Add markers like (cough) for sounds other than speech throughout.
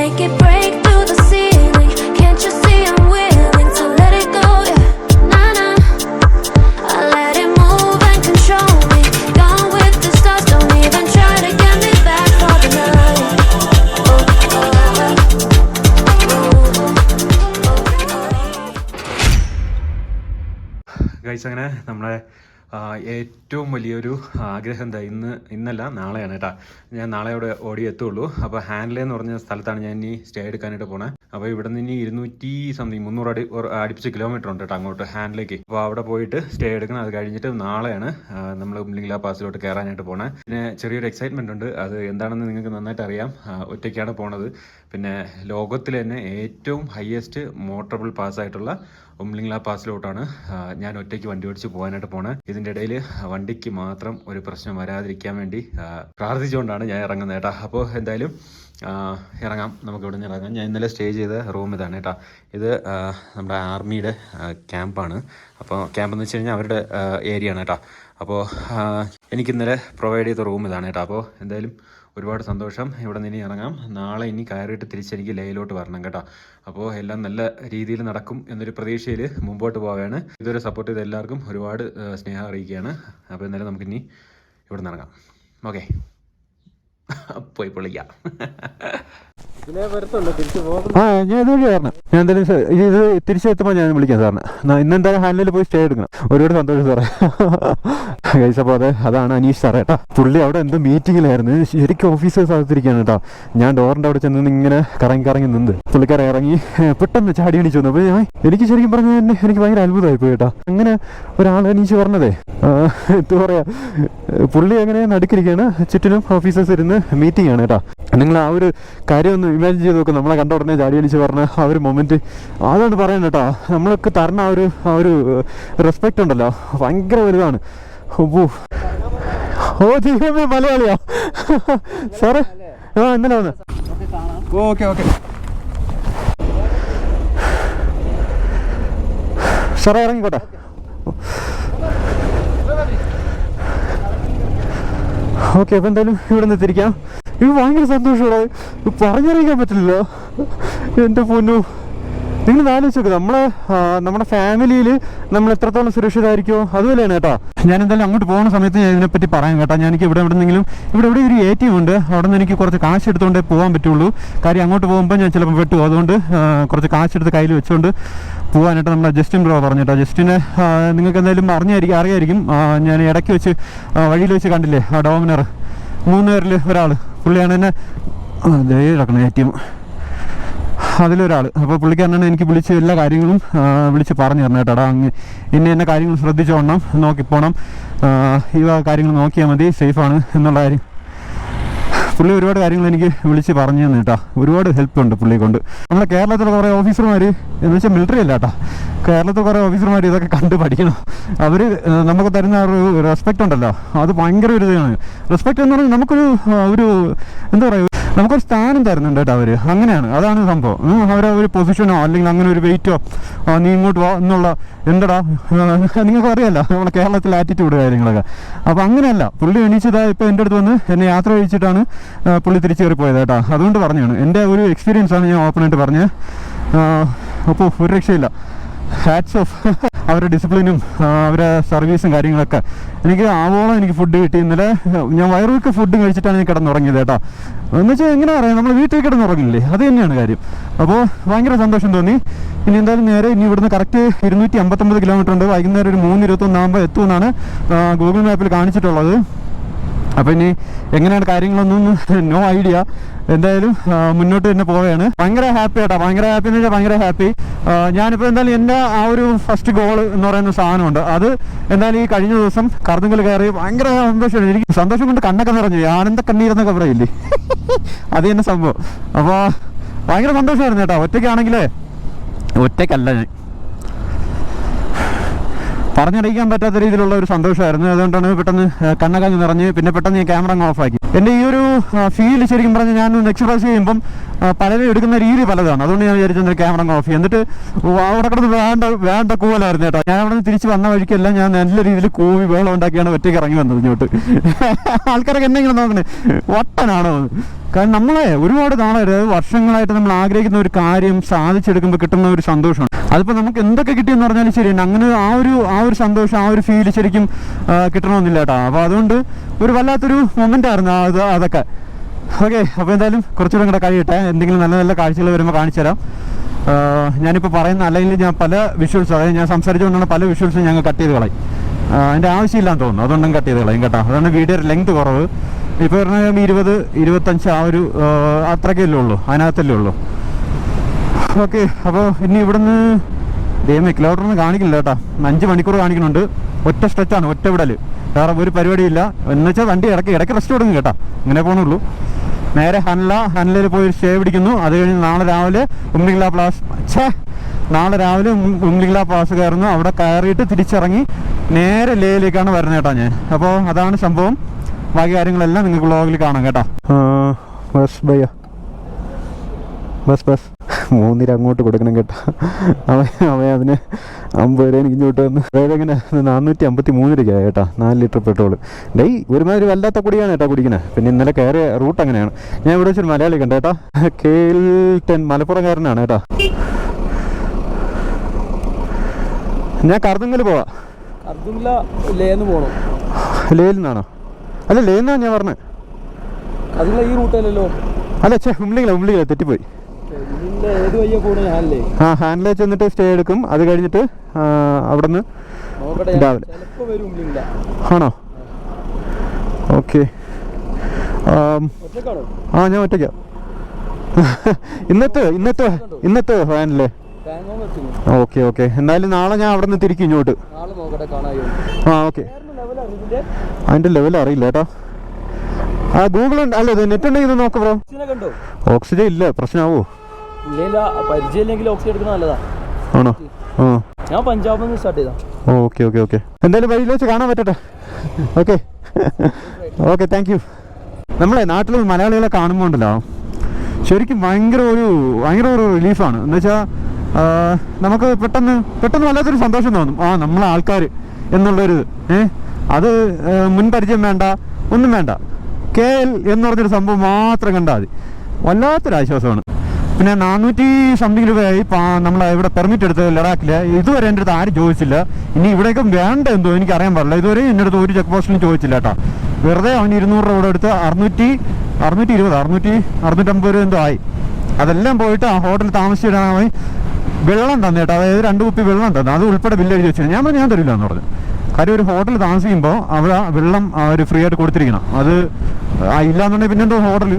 Make it break through the ceiling. Can't you see I'm willing to let it go? Yeah, nah nah. I let it move and control me. Gone with the stars, don't even try to get me back for the night. Oh, oh, guys അങ്ങനെ നമ്മളെ ആ, ഏറ്റവും വലിയൊരു ആഗ്രഹം എന്താ ഇന്ന് ഇന്നല്ല നാളെയാണ് കേട്ടോ. ഞാൻ നാളെ അവിടെ ഓടി എത്തുള്ളൂ അപ്പോൾ ഹാൻഡ്ലേ എന്ന് പറഞ്ഞ സ്ഥലത്താണ് ഞാൻ ഇനി സ്റ്റേ എടുക്കാനായിട്ട് പോണേ. അപ്പോൾ ഇവിടെ നിന്ന് ഇനി ഇരുന്നൂറ്റി സംതിങ് മുന്നൂറ് അടി അടുപ്പിച്ച് കിലോമീറ്റർ ഉണ്ട് കേട്ടോ അങ്ങോട്ട് ഹാൻഡിലേക്ക്. അപ്പോൾ അവിടെ പോയിട്ട് സ്റ്റേ എടുക്കണം. അത് കഴിഞ്ഞിട്ട് നാളെയാണ് നമ്മൾ ഉംലിംഗ്ല പാസിലോട്ട് കയറാനായിട്ട് പോണേ. പിന്നെ ചെറിയൊരു എക്സൈറ്റ്മെന്റ് ഉണ്ട്. അത് എന്താണെന്ന് നിങ്ങൾക്ക് നന്നായിട്ട് അറിയാം. ഒറ്റയ്ക്കാണ് പോണത്. പിന്നെ ലോകത്തിലെ തന്നെ ഏറ്റവും ഹയസ്റ്റ് മോട്ടറബിൾ പാസ്സായിട്ടുള്ള ഉംലിംഗ്ല പാസിലോട്ടാണ്. ഞാൻ ഒറ്റയ്ക്ക് വണ്ടി ഓടിച്ച് പോകാനായിട്ട് പോണേ. ഇതിന്റെ ഇടയിൽ വണ്ടിക്ക് മാത്രം ഒരു പ്രശ്നം വരാതിരിക്കാൻ വേണ്ടി പ്രാർത്ഥിച്ചുകൊണ്ടാണ് ഞാൻ ഇറങ്ങുന്നത് കേട്ടോ. അപ്പോൾ എന്തായാലും ഇറങ്ങാം. നമുക്ക് ഇവിടെ നിന്ന് ഇറങ്ങാം. ഞാൻ ഇന്നലെ സ്റ്റേ ചെയ്ത റൂം ഇതാണ് കേട്ടോ. ഇത് നമ്മുടെ ആർമിയുടെ ക്യാമ്പാണ്. അപ്പോൾ ക്യാമ്പ് എന്ന് വെച്ച് കഴിഞ്ഞാൽ അവരുടെ ഏരിയ ആണ് കേട്ടോ. അപ്പോൾ എനിക്ക് ഇന്നലെ പ്രൊവൈഡ് ചെയ്ത റൂം ഇതാണ് കേട്ടോ. അപ്പോൾ എന്തായാലും ഒരുപാട് സന്തോഷം. ഇവിടെ നിന്ന് ഇനി ഇറങ്ങാം. നാളെ ഇനി കയറിയിട്ട് തിരിച്ചെനിക്ക് ലേയിലോട്ട് വരണം കേട്ടോ. അപ്പോൾ എല്ലാം നല്ല രീതിയിൽ നടക്കും എന്നൊരു പ്രതീക്ഷയിൽ മുമ്പോട്ട് പോവുകയാണ് ഇതുവരെ സപ്പോർട്ട് ചെയ്ത എല്ലാവർക്കും ഒരുപാട് സ്നേഹം അറിയിക്കുകയാണ്. അപ്പോൾ എന്തായാലും നമുക്കിനി ഇവിടെ നിന്ന് ഇറങ്ങാം. ഓക്കെ പോയി പൊളിക്കാം. വരത്തുള്ളൂ തിരിച്ചു പോകും ആ ഞാൻ ഞാൻ എന്തായാലും ഇത് തിരിച്ചെത്തുമ്പോൾ ഞാൻ വിളിക്കാം സാറിന്. ഇന്ന് എന്തായാലും ഹാൻഡിൽ പോയി സ്റ്റേ എടുക്കണം. ഒരുപാട് സന്തോഷം സാറേ. കഴിച്ച അപ്പോൾ അതെ അതാണ് അനീഷ് സാറേ കേട്ടോ. പുള്ളി അവിടെ എന്തോ മീറ്റിങ്ങിലായിരുന്നു. ശരിക്കും ഓഫീസേഴ്സ് അകത്തിരിക്കുകയാണ് കേട്ടോ. ഞാൻ ഡോറിന്റെ അവിടെ ചെന്ന് ഇങ്ങനെ കറങ്ങി കറങ്ങി നിന്ന് പുള്ളിക്കാരൻ ഇറങ്ങി പെട്ടെന്ന് ചാടി എണീച്ചു വന്നു. അപ്പോൾ ഞാൻ എനിക്ക് ശരിക്കും പറഞ്ഞാൽ എന്നെ എനിക്ക് ഭയങ്കര അത്ഭുതമായി പോയി കേട്ടോ. അങ്ങനെ ഒരാൾ അനീഷ് പറഞ്ഞതേ. എന്താ പറയാ പുള്ളി അങ്ങനെ നടുക്കിരിക്കുകയാണ്. ചുറ്റിനും ഓഫീസേഴ്സ് ഇരുന്ന് മീറ്റിംഗ് ആണ് കേട്ടോ. നിങ്ങൾ ആ ഒരു കാര്യം ഒന്ന് ഇമാജിൻ ചെയ്ത് നോക്കും. നമ്മളെ കണ്ട ഉടനെ ചാടി അടിച്ച് പറഞ്ഞ ആ ഒരു മൊമെന്റ് അതാണ് പറയുന്നത് കേട്ടോ. നമ്മളൊക്കെ തരണ ആ ഒരു ആ ഒരു റെസ്പെക്റ്റ് ഉണ്ടല്ലോ. ഭയങ്കര വലുതാണ്. ഓ ദൈവമേ മലയാളിയാ. സാറേ ആ ഇന്നലെ വന്ന്. Okay okay. സാറേ ഇറങ്ങിക്കോട്ടെ. ഓക്കെ അപ്പോൾ എന്തായാലും ഇവിടെ നിന്ന് തിരിക്കാം ഇത് ഭയങ്കര സന്തോഷമുള്ള പറഞ്ഞറിയിക്കാൻ പറ്റില്ല എന്റെ പൊന്നു. നിങ്ങൾ ആലോചിച്ച് നമ്മളെ നമ്മുടെ ഫാമിലിയിൽ നമ്മൾ എത്രത്തോളം സുരക്ഷിതമായിരിക്കുമോ അതുപോലെയാണ് കേട്ടോ. ഞാൻ എന്തായാലും അങ്ങോട്ട് പോകുന്ന സമയത്ത് ഞാൻ ഇതിനെപ്പറ്റി പറയാം കേട്ടോ. ഞാൻ എനിക്ക് ഇവിടെ എവിടെന്നെങ്കിലും ഇവിടെ ഇവിടെ ഒരു എ ടി എം ഉണ്ട്. അവിടെ നിന്ന് എനിക്ക് കുറച്ച് കാശ് എടുത്തുകൊണ്ടേ പോകാൻ പറ്റുള്ളൂ. കാര്യം അങ്ങോട്ട് പോകുമ്പോൾ ഞാൻ ചിലപ്പോൾ വെട്ടു. അതുകൊണ്ട് കുറച്ച് കാശ് എടുത്ത് കയ്യിൽ വെച്ചുകൊണ്ട് പോകാനായിട്ട് നമ്മുടെ ജസ്റ്റിൻ ബ്രോ പറഞ്ഞു കേട്ടോ. ജസ്റ്റിനെ നിങ്ങൾക്ക് എന്തായാലും അറിഞ്ഞായിരിക്കും അറിയായിരിക്കും. ഞാൻ ഇടയ്ക്ക് വെച്ച് വഴിയിൽ വെച്ച് കണ്ടില്ലേ ആ ഡോമിനർ. മൂന്ന് പേരിൽ ഒരാൾ പുള്ളിയാണ് എന്നെ ആ, ദേ കിടക്കണം എ ടി എം അതിലൊരാൾ അപ്പോൾ പുള്ളിക്കാരനാണ് എനിക്ക് വിളിച്ച് എല്ലാ കാര്യങ്ങളും വിളിച്ച് പറഞ്ഞു തരണം കേട്ടോ. അങ്ങ് ഇന്ന എന്നെ കാര്യങ്ങൾ ശ്രദ്ധിച്ചോണം നോക്കിപ്പോണം ഈ കാര്യങ്ങൾ നോക്കിയാൽ മതി സേഫാണ് എന്നുള്ള കാര്യം. പുള്ളി ഒരുപാട് കാര്യങ്ങൾ എനിക്ക് വിളിച്ച് പറഞ്ഞു തന്നെ കേട്ടോ. ഒരുപാട് ഹെൽപ്പ് ഉണ്ട് പുള്ളിയെ കൊണ്ട്. നമ്മുടെ കേരളത്തിലെ കുറേ ഓഫീസർമാർ എന്ന് വെച്ചാൽ മിലിറ്ററി അല്ല കേട്ടോ. കേരളത്തിൽ കുറേ ഓഫീസർമാർ ഇതൊക്കെ കണ്ട് പഠിക്കണം. അവർ നമുക്ക് തരുന്ന ഒരു റെസ്പെക്റ്റ് ഉണ്ടല്ലോ. അത് ഭയങ്കര ഒരു ഇതാണ്. റെസ്പെക്റ്റ് എന്ന് പറഞ്ഞാൽ നമുക്കൊരു ഒരു എന്താ പറയുക നമുക്കൊരു സ്ഥാനം തരുന്നുണ്ട് കേട്ടോ അവർ അങ്ങനെയാണ്. അതാണ് സംഭവം. അവർ ഒരു പൊസിഷനോ അല്ലെങ്കിൽ അങ്ങനെ ഒരു വെയിറ്റോ നീ ഇങ്ങോട്ട് വാ എന്നുള്ള എന്തടാ? നിങ്ങൾക്ക് അറിയാലോ നമ്മുടെ കേരളത്തിലെ ആറ്റിറ്റ്യൂഡ് കാര്യങ്ങളൊക്കെ. അപ്പോൾ അങ്ങനെയല്ല. പുള്ളി എണീച്ചതാ ഇപ്പോൾ എന്റെ അടുത്ത് വന്ന് എന്നെ യാത്ര കഴിച്ചിട്ടാണ് പുള്ളി തിരിച്ചു കയറി പോയത് കേട്ടോ. അതുകൊണ്ട് പറഞ്ഞാണ്. എന്റെ ഒരു എക്സ്പീരിയൻസാണ് ഞാൻ ഓപ്പണായിട്ട് പറഞ്ഞത്. അപ്പോൾ ഒരു രക്ഷയില്ല. ഹാറ്റ്സ് ഓഫ് അവരുടെ ഡിസിപ്ലിനും അവരുടെ സർവീസും കാര്യങ്ങളൊക്കെ. എനിക്ക് ആവോളം എനിക്ക് ഫുഡ് കിട്ടി. ഇന്നലെ ഞാൻ വയറുവൊക്കെ ഫുഡ് കഴിച്ചിട്ടാണ് ഞാൻ കിടന്നുറങ്ങിയത് കേട്ടോ. എന്ന് വെച്ചാൽ എങ്ങനെ അറിയാം? നമ്മൾ വീട്ടിൽ കിടന്നുറങ്ങില്ലേ? അത് തന്നെയാണ് കാര്യം. അപ്പോൾ ഭയങ്കര സന്തോഷം തോന്നി. ഇനി എന്തായാലും നേരെ ഇനി ഇവിടുന്ന് കറക്റ്റ് ഇരുന്നൂറ്റി അമ്പത്തൊമ്പത് കിലോമീറ്റർ ഉണ്ട്. വൈകുന്നേരം ഒരു മൂന്ന് ഇരുപത്തൊന്നാകുമ്പോൾ എത്തുമെന്നാണ് ഗൂഗിൾ മാപ്പിൽ കാണിച്ചിട്ടുള്ളത്. അപ്പോൾ ഇനി എങ്ങനെയാണ് കാര്യങ്ങളൊന്നും (laughs) നോ ഐഡിയ എന്തായാലും മുന്നോട്ട് തന്നെ പോവുകയാണ്. ഭയങ്കര ഹാപ്പി ആട്ടോ. ഭയങ്കര ഹാപ്പി എന്ന് വെച്ചാൽ ഭയങ്കര ഹാപ്പി ഞാനിപ്പോൾ എന്തായാലും എന്റെ ആ ഒരു ഫസ്റ്റ് ഗോൾ എന്ന് പറയുന്ന സാധനമുണ്ട്. അത് എന്തായാലും ഈ കഴിഞ്ഞ ദിവസം കറുതുങ്കൽ കയറി ഭയങ്കര സന്തോഷമാണ് എനിക്ക് സന്തോഷം കൊണ്ട് കണ്ണൊക്കെ നിറഞ്ഞു. ആനന്ദ കണ്ണീരെന്നൊക്കെ പറയില്ലേ? അത് തന്നെ സംഭവം. അപ്പോൾ ഭയങ്കര സന്തോഷമായിരുന്നു കേട്ടോ. ഒറ്റയ്ക്കാണെങ്കിലേ? ഒറ്റയ്ക്കല്ല. ഞാൻ പറഞ്ഞറിയിക്കാൻ പറ്റാത്ത രീതിയിലുള്ള ഒരു സന്തോഷമായിരുന്നു. അതുകൊണ്ടാണ് പെട്ടെന്ന് കണ്ണകഞ്ഞ് നിറഞ്ഞ് പിന്നെ പെട്ടെന്ന് ഞാൻ ക്യാമറ ഓഫ് ആക്കി. എന്റെ ഈ ഒരു ഫീൽ ശരിക്കും പറഞ്ഞ് ഞാൻ നെക്സ്റ്റ് പ്രാവശ്യം ചെയ്യുമ്പം പലരും എടുക്കുന്ന രീതി പലതാണ്. അതുകൊണ്ട് ഞാൻ വിചാരിച്ചത് ക്യാമറ ഓഫ് എന്നിട്ട് അവിടെ കിടന്ന് വേണ്ട വേണ്ട കൂവലായിരുന്നു കേട്ടോ. ഞാൻ അവിടെ നിന്ന് തിരിച്ച് വന്ന വഴിക്കെല്ലാം ഞാൻ നല്ല രീതിയിൽ കൂവി വേളം ഉണ്ടാക്കിയാണ് ഒറ്റയ്ക്ക് ഇറങ്ങി വന്നത് ഇങ്ങോട്ട്. ആൾക്കാരൊക്കെ എന്നെ ഇങ്ങനെ നോക്കണേ. വട്ടനാണോ. കാരണം നമ്മളെ ഒരുപാട് നാളായിട്ട് വർഷങ്ങളായിട്ട് നമ്മൾ ആഗ്രഹിക്കുന്ന ഒരു കാര്യം സാധിച്ചെടുക്കുമ്പോൾ കിട്ടുന്ന ഒരു സന്തോഷമാണ്. അതിപ്പോൾ നമുക്ക് എന്തൊക്കെ കിട്ടിയെന്ന് പറഞ്ഞാലും ശരിയാണ് അങ്ങനെ ആ ഒരു ആ ഒരു സന്തോഷം ആ ഒരു ഫീൽ ശരിക്കും കിട്ടണമെന്നില്ല കേട്ടോ. അപ്പോൾ അതുകൊണ്ട് ഒരു വല്ലാത്തൊരു മൊമെന്റ് ആയിരുന്നു അത് അതൊക്കെ. ഓക്കെ അപ്പോൾ എന്തായാലും കുറച്ചുകൂടെ കൂടെ കഴിയട്ടെ. എന്തെങ്കിലും നല്ല നല്ല കാഴ്ചകൾ വരുമ്പോൾ കാണിച്ചു തരാം. ഞാനിപ്പോൾ പറയുന്ന അല്ലെങ്കിൽ ഞാൻ പല വിഷ്വൽസ് അതായത് ഞാൻ സംസാരിച്ചുകൊണ്ടാണ് പല വിഷ്വൽസും ഞങ്ങൾ കട്ട് ചെയ്ത് കളയും. അതിന്റെ ആവശ്യമില്ലാന്ന് തോന്നുന്നു. അതുകൊണ്ടും കട്ട് ചെയ്ത് കളയും കേട്ടോ. അതാണ് വീഡിയോ ലെങ്ത് കുറവ്. ഇപ്പോൾ പറഞ്ഞാൽ ഇരുപത് ഇരുപത്തഞ്ച് ആ ഒരു അത്രക്കല്ലേ ഉള്ളൂ. അതിനകത്തല്ലേ ഉള്ളൂ. ഓക്കെ അപ്പോൾ ഇനി ഇവിടുന്ന് ദൈവമേ കിലോമീറ്ററിന് കാണിക്കില്ല കേട്ടോ. അഞ്ച് മണിക്കൂർ കാണിക്കുന്നുണ്ട്. ഒറ്റ സ്ട്രെച്ചാണ് ഒറ്റ വിടൽ വേറെ ഒരു പരിപാടിയില്ല. എന്ന് വെച്ചാൽ വണ്ടി ഇടയ്ക്ക് ഇടയ്ക്ക് റെസ്റ്റ് കൊടുക്കും കേട്ടോ. ഇങ്ങനെ പോകണുള്ളൂ നേരെ ഹൻല ഹൻലയിൽ പോയി സ്റ്റേ പിടിക്കുന്നു. അത് കഴിഞ്ഞ് നാളെ രാവിലെ ഉമ്മിഗ്ല പ്ലാസ് ഛേ! നാളെ രാവിലെ ഉമ്മിഗ്ല പ്ലാസ് കയറുന്നു. അവിടെ കയറിയിട്ട് തിരിച്ചിറങ്ങി നേരെ ലേയിലേക്കാണ് വരുന്നത് കേട്ടോ ഞാൻ. അപ്പോൾ അതാണ് സംഭവം. ബാക്കി കാര്യങ്ങളെല്ലാം നിങ്ങൾക്ക് വ്ളോഗിൽ കാണാം കേട്ടോ. ബസ് ബയ്യ ബസ് ബസ്. മൂന്നിര അങ്ങോട്ട് കൊടുക്കണം കേട്ടോ. അവൻ അവൻ അതിന് അമ്പത് രൂപ എനിക്ക് ഇങ്ങോട്ട് വന്ന് അതായത് എങ്ങനെ? നാനൂറ്റി അമ്പത്തി മൂന്ന് രൂപയ്ക്കാണ് കേട്ടോ. നാല് ലിറ്റർ പെട്രോൾ ഡേയ് ഒരുമാതിരി വല്ലാത്ത കുടിയാണ് കേട്ടോ കുടിക്കണേ. പിന്നെ ഇന്നലെ കയറിയ റൂട്ട് അങ്ങനെയാണ്. ഞാൻ ഇവിടെ വെച്ചൊരു മലയാളി കണ്ട കേട്ടോ. കേൽട്ടൻ ടെൻ മലപ്പുറംകാരനാണ് കേട്ടോ. ഞാൻ കറുതുങ്ങൽ പോവാ. അർജുനില ലേന്ന് പോകണം ലേലിന്നാണോ? അല്ല ലേയിൽ നിന്നാണ് ഞാൻ പറഞ്ഞു. അതില്ല ഈ റൂട്ടല്ലല്ലോ അല്ല ചേ ഉമ്മിളികളെ തെറ്റി തെറ്റിപ്പോയി. ആ ഹാൻഡിലെ ചെന്നിട്ട് സ്റ്റേ എടുക്കും. അത് കഴിഞ്ഞിട്ട് ആ, അവിടുന്ന് നോക്കട്ടെ രാവിലെ. ആണോ? ഓക്കെ. ആ ഞാൻ ഒറ്റയ്ക്കാ. ഇന്നത്തെ ഇന്നത്തെ ഇന്നത്തെ ഹാൻഡിലെ. വെച്ചിന് ഓക്കെ ഓക്കെ. എന്തായാലും നാളെ ഞാൻ അവിടെ നിന്ന് തിരിക്കും ഇങ്ങോട്ട്. ആ ഓക്കെ. അതിന്റെ ലെവൽ അറിയില്ല കേട്ടോ. ആ ഗൂഗിൾ ഉണ്ട്. അല്ല നെറ്റ് ഉണ്ടെങ്കിൽ നോക്ക് ബ്രോ ഓക്സിജൻ ഇല്ല പ്രശ്നമാവോ ഇല്ല പരിചയം ഓക്സിജൻ എടുക്കുന്നത് നല്ലതാ. ആണോ? ആ. ഞാൻ പഞ്ചാബിൽ നിന്ന് സ്റ്റാർട്ട് ചെയ്താ. Okay okay okay. എന്തായാലും വഴിയിൽ വെച്ച് കാണാൻ പറ്റട്ടെ. ഓക്കെ. ഓക്കെ താങ്ക് യു നമ്മളെ നാട്ടിൽ മലയാളികളെ കാണുമ്പോൾ ഉണ്ടല്ലോ. ശരിക്കും ഭയങ്കര ഒരു ഭയങ്കര ഒരു റിലീഫാണ് എന്ന് വെച്ചാൽ നമുക്ക് പെട്ടെന്ന് പെട്ടെന്ന് വല്ലാത്തൊരു സന്തോഷം തോന്നും. ആ നമ്മളെ ആൾക്കാർ എന്നുള്ളൊരു ഏ? അത് മുൻപരിചയം വേണ്ട ഒന്നും വേണ്ട. കെ എൽ എന്ന് പറഞ്ഞൊരു സംഭവം മാത്രം കണ്ടാൽ മതി. വല്ലാത്തൊരാശ്വാസമാണ് പിന്നെ നാനൂറ്റി സംതിങ് രൂപയായി നമ്മൾ ഇവിടെ പെർമിറ്റ് എടുത്ത് ലഡാക്കിൽ ഇതുവരെ എന്റെ അടുത്ത് ആരും ചോദിച്ചില്ല. ഇനി ഇവിടേക്കും വേണ്ട എന്തോ എനിക്ക് അറിയാൻ പാടില്ല. ഇതുവരെ എന്റെ അടുത്ത് ഒരു ചെക്ക് പോസ്റ്റിലും ചോദിച്ചില്ല കേട്ടോ. വെറുതെ അവൻ ഇരുന്നൂറ് രൂപ എടുത്ത് അറുന്നൂറ്റി അറുന്നൂറ്റി ഇരുപത് അറുന്നൂറ്റി അറുന്നൂറ്റമ്പത് രൂപ എന്തോ ആയി. അതെല്ലാം പോയിട്ട് ആ ഹോട്ടലിൽ താമസിച്ചിടാനായി വെള്ളം തന്നെ കേട്ടോ. അതായത് രണ്ട് കുപ്പി വെള്ളം തന്നെ. അത് ഉൾപ്പെടെ ബില്ല് എഴുതി വെച്ചു ഞാൻ പറഞ്ഞു ഞാൻ തരില്ല എന്ന് പറഞ്ഞു. കാര്യം ഒരു ഹോട്ടലിൽ താമസിക്കുമ്പോൾ അവിടെ വെള്ളം അവർ ഫ്രീ ആയിട്ട് കൊടുത്തിരിക്കണം. അത് ഇല്ലാന്നുണ്ടെങ്കിൽ പിന്നെന്തോ ഹോട്ടൽ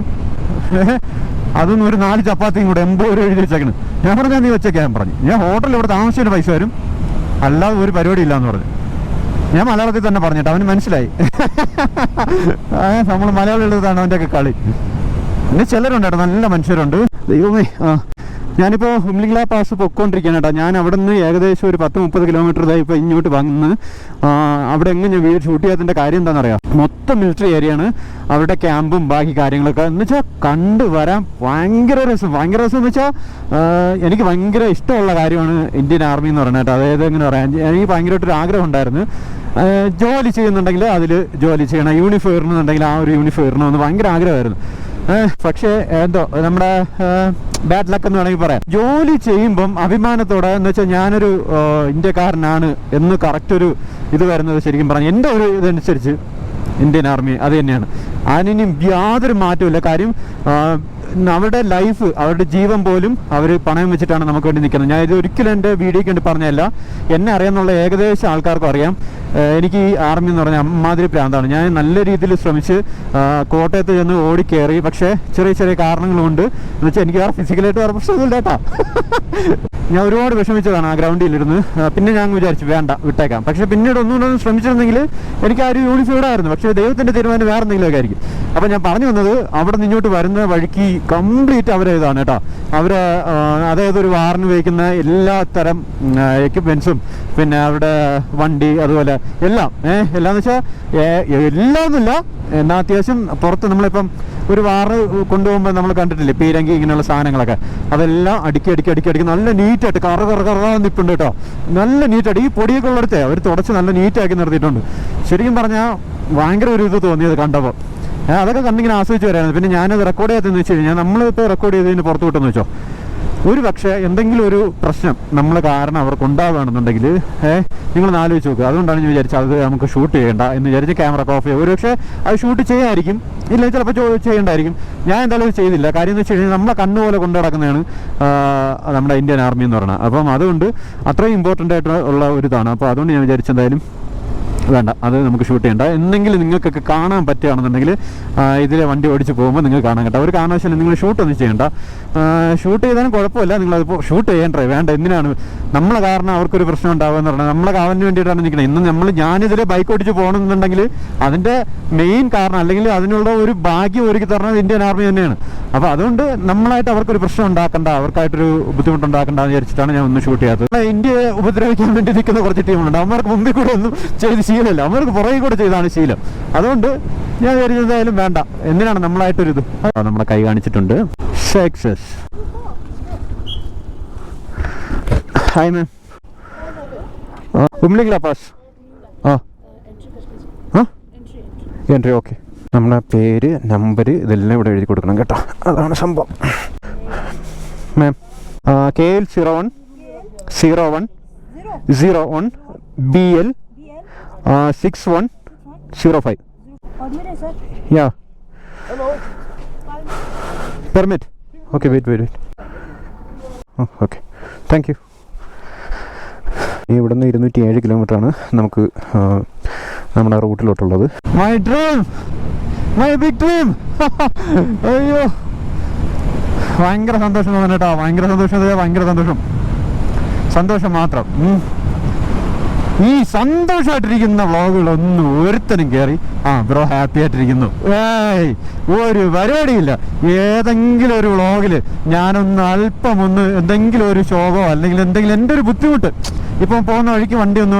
അതൊന്നും ഒരു നാല് ചപ്പാത്തിയും കൂടെ എൺപത് രൂപ എഴുതി വെച്ചേക്കണം. ഞാൻ പറഞ്ഞാൽ നീ വെച്ചേക്കാൻ പറഞ്ഞു. ഞാൻ ഹോട്ടലിൽ ഇവിടെ താമസിച്ചതിന് പൈസ വരും. അല്ലാതെ ഒരു പരിപാടി ഇല്ലാന്ന് പറഞ്ഞു. ഞാൻ മലയാളത്തിൽ തന്നെ പറഞ്ഞിട്ട് അവന് മനസ്സിലായി. നമ്മൾ മലയാളികളുടേതാണ് അവന്റെ ഒക്കെ കളി. പിന്നെ ചിലരുണ്ട് നല്ല മനുഷ്യരുണ്ട്. ദൈവമേ ആ. ഞാനിപ്പോൾ ഹുംലിംഗ്ല പാസ് പൊക്കോണ്ടിരിക്കുകയാണ് കേട്ടോ ഞാൻ അവിടെ നിന്ന് ഏകദേശം ഒരു പത്ത് മുപ്പത് കിലോമീറ്റർ ഇതായി ഇപ്പോൾ ഇങ്ങോട്ട് വന്ന് അവിടെ എങ്ങനെ ഞാൻ വീട് ഷൂട്ട് ചെയ്യാത്തതിന്റെ കാര്യം എന്താണെന്ന് അറിയാം മൊത്തം മിലിറ്ററി ഏരിയയാണ് അവരുടെ ക്യാമ്പും ബാക്കി കാര്യങ്ങളൊക്കെ. എന്ന് വെച്ചാൽ കണ്ടു വരാൻ ഭയങ്കര രസം. ഭയങ്കര രസം എന്ന് വെച്ചാൽ എനിക്ക് ഭയങ്കര ഇഷ്ടമുള്ള കാര്യമാണ് ഇന്ത്യൻ ആർമി എന്ന് പറയുന്നത് കേട്ടോ അതായത് എങ്ങനെ പറയാം എനിക്ക് ഭയങ്കരമായിട്ടൊരു ആഗ്രഹം ഉണ്ടായിരുന്നു. ജോലി ചെയ്യുന്നുണ്ടെങ്കിൽ അതിൽ ജോലി ചെയ്യണം. യൂണിഫോം ഇടണമെന്നുണ്ടെങ്കിൽ ആ ഒരു യൂണിഫോം ഇടണമെന്ന് ഭയങ്കര ആഗ്രഹമായിരുന്നു. പക്ഷേ എന്തോ നമ്മുടെ ബാഡ് ലക്ക് എന്ന് വേണമെങ്കിൽ പറയാം. ജോലി ചെയ്യുമ്പം അഭിമാനത്തോടെ എന്ന് വെച്ചാൽ ഞാനൊരു ഇന്ത്യക്കാരനാണ് എന്ന് കറക്റ്റ് ഒരു ഇത് വരുന്നത് ശരിക്കും പറഞ്ഞു എന്റെ ഒരു ഇതനുസരിച്ച് ഇന്ത്യൻ ആർമി അത് തന്നെയാണ്. അതിനി യാതൊരു മാറ്റമില്ല കാര്യം അവരുടെ ലൈഫ് അവരുടെ ജീവൻ പോലും അവർ പണയം വെച്ചിട്ടാണ് നമുക്ക് വേണ്ടി നിൽക്കുന്നത്. ഞാൻ ഇത് ഒരിക്കലും എന്റെ വീഡിയോയ്ക്ക് വേണ്ടി പറഞ്ഞതല്ല. എന്നെ അറിയാമെന്നുള്ള ഏകദേശം ആൾക്കാർക്കും അറിയാം. എനിക്ക് ഈ ആർമി എന്ന് പറഞ്ഞാൽ അമ്മാതിരി പ്രാന്താണ്. ഞാൻ നല്ല രീതിയിൽ ശ്രമിച്ച് ആ, കോട്ടയത്ത് ചെന്ന് ഓടിക്കേറി പക്ഷേ ചെറിയ ചെറിയ കാരണങ്ങളുണ്ട്. എന്ന് വെച്ചാൽ എനിക്ക് വേറെ ഫിസിക്കലായിട്ട് വേറെ പ്രശ്നമൊന്നുമില്ല കേട്ടോ. (laughs) ഞാൻ ഒരുപാട് വിഷമിച്ചതാണ് ആ ഗ്രൗണ്ടിലിരുന്ന് ആ, പിന്നെ ഞാൻ വിചാരിച്ചു വേണ്ട വിട്ടേക്കാം. പക്ഷെ പിന്നീട് ഒന്നുകൂടെ ഒന്ന് ശ്രമിച്ചിരുന്നെങ്കിൽ എനിക്ക് ആ ഒരു യൂണിഫോം ആയിരുന്നു. പക്ഷേ ദൈവത്തിന്റെ തീരുമാനം വേറെ എന്തെങ്കിലുമൊക്കെ ആയിരിക്കും. അപ്പം ഞാൻ പറഞ്ഞു വന്നത് അവിടെ നിന്ന് ഇങ്ങോട്ട് വരുന്ന വഴിക്ക് കംപ്ലീറ്റ് അവരെ ഇതാണ് കേട്ടോ. അവർ അതായത് ഒരു വാറിന് ഉപയോഗിക്കുന്ന എല്ലാ തരം എക്യുപ്മെന്റ്സും പിന്നെ അവരുടെ വണ്ടി അതുപോലെ എല്ലാം. ഏഹ് എല്ലാം എന്ന് വെച്ചാൽ എല്ലാം ഒന്നുമില്ല എന്നാൽ അത്യാവശ്യം പുറത്ത് നമ്മളിപ്പം ഒരു വാറ് കൊണ്ടുപോകുമ്പോൾ നമ്മൾ കണ്ടിട്ടില്ലേ പീരങ്കി ഇങ്ങനെയുള്ള സാധനങ്ങളൊക്കെ. അതെല്ലാം അടുക്കി അടുക്കി അടുക്കി അടുക്കി നല്ല നീറ്റായിട്ട് കറ കറ കറ നിൽപ്പുണ്ട് കേട്ടോ. നല്ല നീറ്റായിട്ട്. ഈ പൊടിയൊക്കെ ഉള്ളിടത്തെ അവർ തുടച്ച് നല്ല നീറ്റാക്കി നിർത്തിയിട്ടുണ്ട്. ശരിക്കും പറഞ്ഞാൽ ഭയങ്കര ഒരു ഇത് തോന്നിയത് കണ്ടപ്പോൾ അതൊക്കെ കണ്ടിങ്ങനെ ആസ്വദിച്ച് വരായിരുന്നു. പിന്നെ ഞാനത് റെക്കോർഡ് ചെയ്യാത്തതെന്ന് വെച്ച് കഴിഞ്ഞാൽ നമ്മളിപ്പോൾ റെക്കോർഡ് ചെയ്തതിന് പുറത്ത് വിട്ടെന്ന് വെച്ചോ. ഒരു പക്ഷേ എന്തെങ്കിലും ഒരു പ്രശ്നം നമ്മൾ കാരണം അവർക്ക് ഉണ്ടാവുകയാണെന്നുണ്ടെങ്കിൽ ഏഹ് നിങ്ങൾ ആലോചിച്ച് നോക്കുക അതുകൊണ്ടാണ് ഞാൻ വിചാരിച്ചത് അത് നമുക്ക് ഷൂട്ട് ചെയ്യേണ്ട എന്ന് വിചാരിച്ച് ക്യാമറ ഓഫ് ചെയ്യുക ഒരു പക്ഷേ അത് ഷൂട്ട് ചെയ്യായിരിക്കും. ഇല്ല ചിലപ്പോൾ ചെയ്യണ്ടായിരിക്കും. ഞാൻ എന്തായാലും ചെയ്തില്ല. കാര്യം എന്ന് വെച്ച് കഴിഞ്ഞാൽ നമ്മളെ കണ്ണുപോലെ കൊണ്ടു നടക്കുന്നതാണ് നമ്മുടെ ഇന്ത്യൻ ആർമി എന്ന് പറയുന്നത്. അപ്പം അതുകൊണ്ട് അത്രയും ഇമ്പോർട്ടന്റ് ആയിട്ടുള്ള ഒരു ഇതാണ്. അപ്പോൾ അതുകൊണ്ട് ഞാൻ വിചാരിച്ചെന്തായാലും വേണ്ട അത് നമുക്ക് ഷൂട്ട് ചെയ്യണ്ട. എന്തെങ്കിലും നിങ്ങൾക്കൊക്കെ കാണാൻ പറ്റുകയാണെന്നുണ്ടെങ്കിൽ ഇതിലെ വണ്ടി ഓടിച്ച് പോകുമ്പോൾ നിങ്ങൾ കാണാൻ കേട്ടോ. ഒരു കാരണവശാലും നിങ്ങൾ ഷൂട്ട് ഒന്നും ചെയ്യണ്ട. ഷൂട്ട് ചെയ്താലും കുഴപ്പമില്ല. നിങ്ങളതിപ്പോൾ ഷൂട്ട് ചെയ്യേണ്ടേ വേണ്ട. എന്തിനാണ്? നമ്മളെ കാരണം അവർക്കൊരു പ്രശ്നം ഉണ്ടാവുക എന്ന് പറഞ്ഞാൽ നമ്മളെ കാവലിന് വേണ്ടിയിട്ടാണ് നിൽക്കുന്നത്. ഇന്ന് നമ്മൾ ഞാനിതിലെ ബൈക്ക് ഓടിച്ച് പോകണമെന്നുണ്ടെങ്കിൽ അതിന്റെ മെയിൻ കാരണം അല്ലെങ്കിൽ അതിനുള്ള ഒരു ഭാഗ്യം ഒരുക്കി തരണത് ഇന്ത്യൻ ആർമി തന്നെയാണ്. അപ്പോൾ അതുകൊണ്ട് നമ്മളായിട്ട് അവർക്കൊരു പ്രശ്നം ഉണ്ടാക്കണ്ട അവർക്കായിട്ടൊരു ബുദ്ധിമുട്ടുണ്ടാക്കണ്ട എന്ന് വിചാരിച്ചിട്ടാണ് ഞാൻ ഒന്ന് ഷൂട്ട് ചെയ്യാത്തത്. ഇന്ത്യയെ ഉപദ്രവിക്കാൻ വേണ്ടി നിൽക്കുന്ന കുറച്ച് ടീമുണ്ട് അവർക്ക് മുമ്പിൽ കൂടെ ഒന്നും ചെയ്ത് ശീലമില്ല അവർക്ക് പുറകെ കൂടെ ചെയ്താണ് ശീലം. അതുകൊണ്ട് ഞാൻ കരുതുന്നതായാലും വേണ്ട. എന്തിനാണ് നമ്മളായിട്ടൊരു ഇത് ആ, നമ്മളെ കൈ കാണിച്ചിട്ടുണ്ട്. സക്സസ് ഹായ് മാം ഉമ്ലിംഗ് പാസ് ആ. എൻട്രി ഓക്കെ നമ്മുടെ പേര് നമ്പർ ഇതെല്ലാം ഇവിടെ എഴുതി കൊടുക്കണം കേട്ടോ. അതാണ് സംഭവം. Ma'am K L zero one zero one zero one B L six one zero five yeah permit okay wait wait wait okay thank you ഇവിടുന്ന് ഇരുന്നൂറ്റി ഏഴ് കിലോമീറ്റർ ആണ് നമുക്ക് നമ്മുടെ റൂട്ടിലോട്ടുള്ളത്. My dream my big dream അയ്യോ. ഭയങ്കര സന്തോഷം തോന്നുന്നു കേട്ടോ. ഭയങ്കര സന്തോഷം ഭയങ്കര സന്തോഷം. സന്തോഷം മാത്രം. ഈ സന്തോഷമായിട്ടിരിക്കുന്ന വ്ളോഗുകളൊന്നും ഒരുത്തനും കയറി ആ ബ്രോ ഹാപ്പി ആയിട്ടിരിക്കുന്നു. ഏയ് ഒരു പരിപാടിയില്ല. ഏതെങ്കിലും ഒരു വ്ളോഗിൽ ഞാനൊന്ന് അല്പം ഒന്ന് എന്തെങ്കിലും ഒരു ശോകമോ അല്ലെങ്കിൽ എന്തെങ്കിലും എന്റെ ഒരു ബുദ്ധിമുട്ട്. ഇപ്പം പോകുന്ന വഴിക്ക് വണ്ടി ഒന്ന്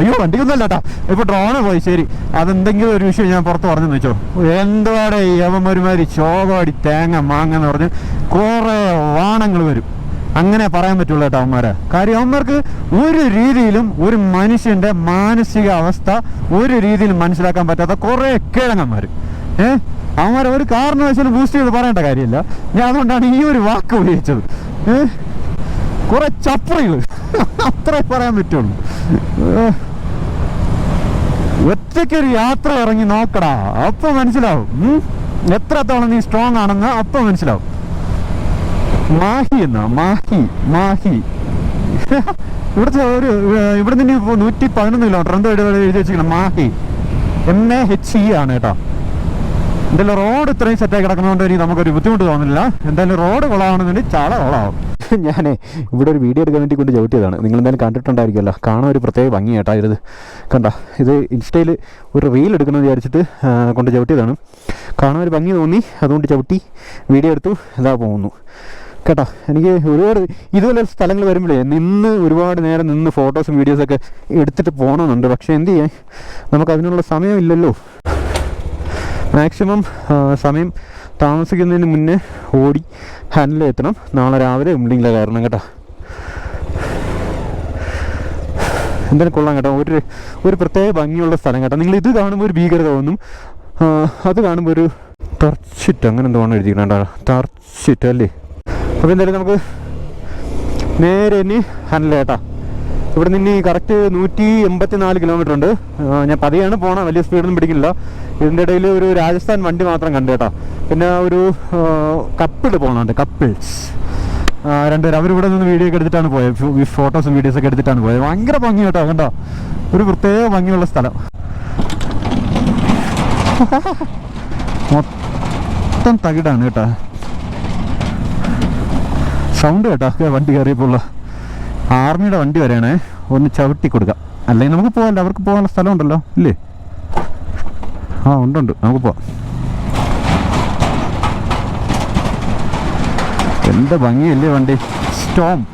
അയ്യോ വണ്ടിക്കൊന്നും അല്ല കേട്ടാ ഇപ്പൊ ഡ്രോണ് പോയി ശരി. അതെന്തെങ്കിലും ഒരു വിഷയം ഞാൻ പുറത്ത് പറഞ്ഞു വെച്ചോ. എന്തുവാടെ യവന്മാരുമാതിരി ശോകമാടി തേങ്ങ മാങ്ങ എന്ന് പറഞ്ഞ് കുറേ വാണങ്ങൾ വരും. അങ്ങനെ പറയാൻ പറ്റുള്ളൂ കേട്ടോ അവന്മാരെ. കാര്യം അവന്മാർക്ക് ഒരു രീതിയിലും ഒരു മനുഷ്യന്റെ മാനസിക അവസ്ഥ ഒരു രീതിയിലും മനസ്സിലാക്കാൻ പറ്റാത്ത കുറേ കിഴങ്ങന്മാർ ഏഹ് അവന്മാരെ ഒരു കാരണവശാലും ബൂസ്റ്റ് ചെയ്ത് പറയേണ്ട കാര്യമില്ല. ഞാൻ അതുകൊണ്ടാണ് ഈ ഒരു വാക്ക് ഉപയോഗിച്ചത്. ഏഹ് കുറെ ചപ്രകൾ. അത്രേ പറയാൻ പറ്റുള്ളൂ. ഒറ്റയ്ക്കൊരു യാത്ര ഇറങ്ങി നോക്കടാ. അപ്പൊ മനസ്സിലാവും. എത്രത്തോളം നീ സ്ട്രോങ് ആണെന്ന് അപ്പൊ മനസ്സിലാവും. മാഹി എന്നാ? മാഹി മാഹി. ഇവിടുത്തെ ഒരു ഇവിടെ നിന്ന് ഇപ്പോൾ നൂറ്റി പതിനൊന്ന് കിലോമീറ്റർ എന്തോ എഴുതി വെച്ചിരിക്കണം Mahe. M A H E ആണ് കേട്ടോ. എന്തായാലും റോഡ് ഇത്രയും സെറ്റായി കിടക്കുന്നതുകൊണ്ട് ഇനി നമുക്കൊരു ബുദ്ധിമുട്ട് തോന്നുന്നില്ല. എന്തായാലും റോഡ് കൊളാണെന്നുണ്ടെങ്കിൽ ചാള കൊളാവും (laughs) ഞാനേ ഇവിടെ ഒരു വീഡിയോ എടുക്കാൻ വേണ്ടി കൊണ്ട് ചവിട്ടിയതാണ്. നിങ്ങൾ എന്തായാലും കണ്ടിട്ടുണ്ടായിരിക്കുമല്ലോ. കാണാൻ ഒരു പ്രത്യേക ഭംഗി കേട്ടോ ഇത് കണ്ട? ഇത് ഇൻസ്റ്റയിൽ ഒരു റീൽ എടുക്കണമെന്ന് വിചാരിച്ചിട്ട് കൊണ്ട് ചവിട്ടിയതാണ്. കാണാൻ ഒരു ഭംഗി തോന്നി. അതുകൊണ്ട് ചവിട്ടി വീഡിയോ എടുത്തു. ഇതാ പോകുന്നു. കേട്ടോ എനിക്ക് ഒരുപാട് ഇതുപോലെ സ്ഥലങ്ങൾ വരുമ്പോഴേ നിന്ന് ഒരുപാട് നേരം നിന്ന് ഫോട്ടോസും വീഡിയോസൊക്കെ എടുത്തിട്ട് പോകണമെന്നുണ്ട് പക്ഷേ എന്ത് ചെയ്യാൻ? നമുക്ക് അതിനുള്ള സമയമില്ലല്ലോ മാക്സിമം സമയം താമസിക്കുന്നതിന് മുന്നേ ഓടി ഹാൻഡിൽ എത്തണം. നാളെ രാവിലെ ഉണ്ടെങ്കിലെ കാരണം കേട്ടോ. എന്തായാലും കൊള്ളാം കേട്ടോ. ഒരു ഒരു പ്രത്യേക ഭംഗിയുള്ള സ്ഥലം കേട്ടോ. നിങ്ങൾ ഇത് കാണുമ്പോൾ ഒരു ഭീകരത തോന്നും. അത് കാണുമ്പോൾ ഒരു തർച്ചിട്ട് അങ്ങനെ എന്തോ ആണ് എഴുതിക്കണ ടർച്ചിറ്റ് അല്ലേ? അപ്പോൾ എന്തായാലും നമുക്ക് നേരെ ഇനി ഹനലേട്ടാ ഇവിടെ നിന്ന് കറക്റ്റ് നൂറ്റി എൺപത്തി നാല് കിലോമീറ്റർ ഉണ്ട്. ഞാൻ പതിയാണ് പോകണം വലിയ സ്പീഡൊന്നും പിടിക്കില്ല ഇതിന്റെ ഇടയിൽ ഒരു രാജസ്ഥാൻ വണ്ടി മാത്രം കണ്ടു കേട്ടോ. പിന്നെ ഒരു കപ്പിൾ പോകണുണ്ട് കപ്പിൾസ് രണ്ടുപേരും. അവരിവിടെ നിന്ന് വീഡിയോ ഒക്കെ എടുത്തിട്ടാണ് പോയത്. ഫോട്ടോസും വീഡിയോസൊക്കെ എടുത്തിട്ടാണ് പോയത്. ഭയങ്കര ഭംഗി കേട്ടോ കണ്ടോ? ഒരു പ്രത്യേക ഭംഗിയുള്ള സ്ഥലം. (laughs) മൊത്തം തകിടാണ് കേട്ടോ. സൗണ്ട് കേട്ടോ. വണ്ടി കയറിയപ്പോൾ ആർമിയുടെ വണ്ടി വരെയാണേ. ഒന്ന് ചവിട്ടി കൊടുക്കാം. അല്ലെങ്കിൽ നമുക്ക് പോകാമല്ലോ അവർക്ക് പോകാനുള്ള സ്ഥലം ഉണ്ടല്ലോ. ഇല്ലേ? ആ ഉണ്ടുണ്ട് നമുക്ക് പോവാം. എന്ത് ഭംഗിയല്ലേ വണ്ടി. സ്റ്റോം.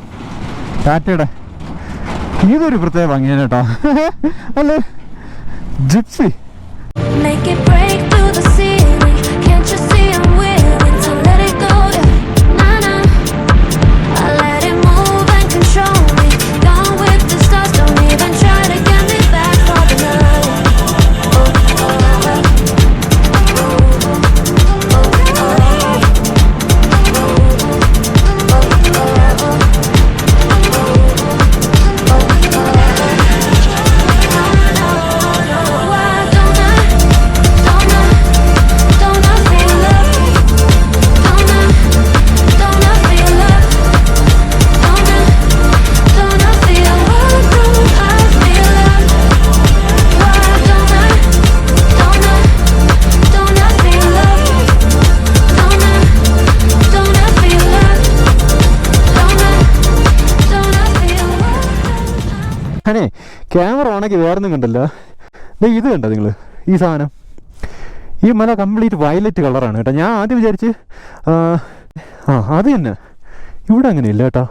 ടാറ്റയുടെ. ഇതൊരു പ്രത്യേക ഭംഗിയാണ് കേട്ടോ. (laughs) അല്ലേ? ജിപ്സി. Make it break. വേറൊന്നും കണ്ടല്ലോ. ഇത് കണ്ടോ നിങ്ങൾ ഈ സാധനം. ഈ മല കംപ്ലീറ്റ് വയലറ്റ് കളറാണ് കേട്ടോ. ഞാൻ ആദ്യം വിചാരിച്ച് ആ അത് തന്നെ. ഇവിടെ അങ്ങനെ ഇല്ല കേട്ടോ.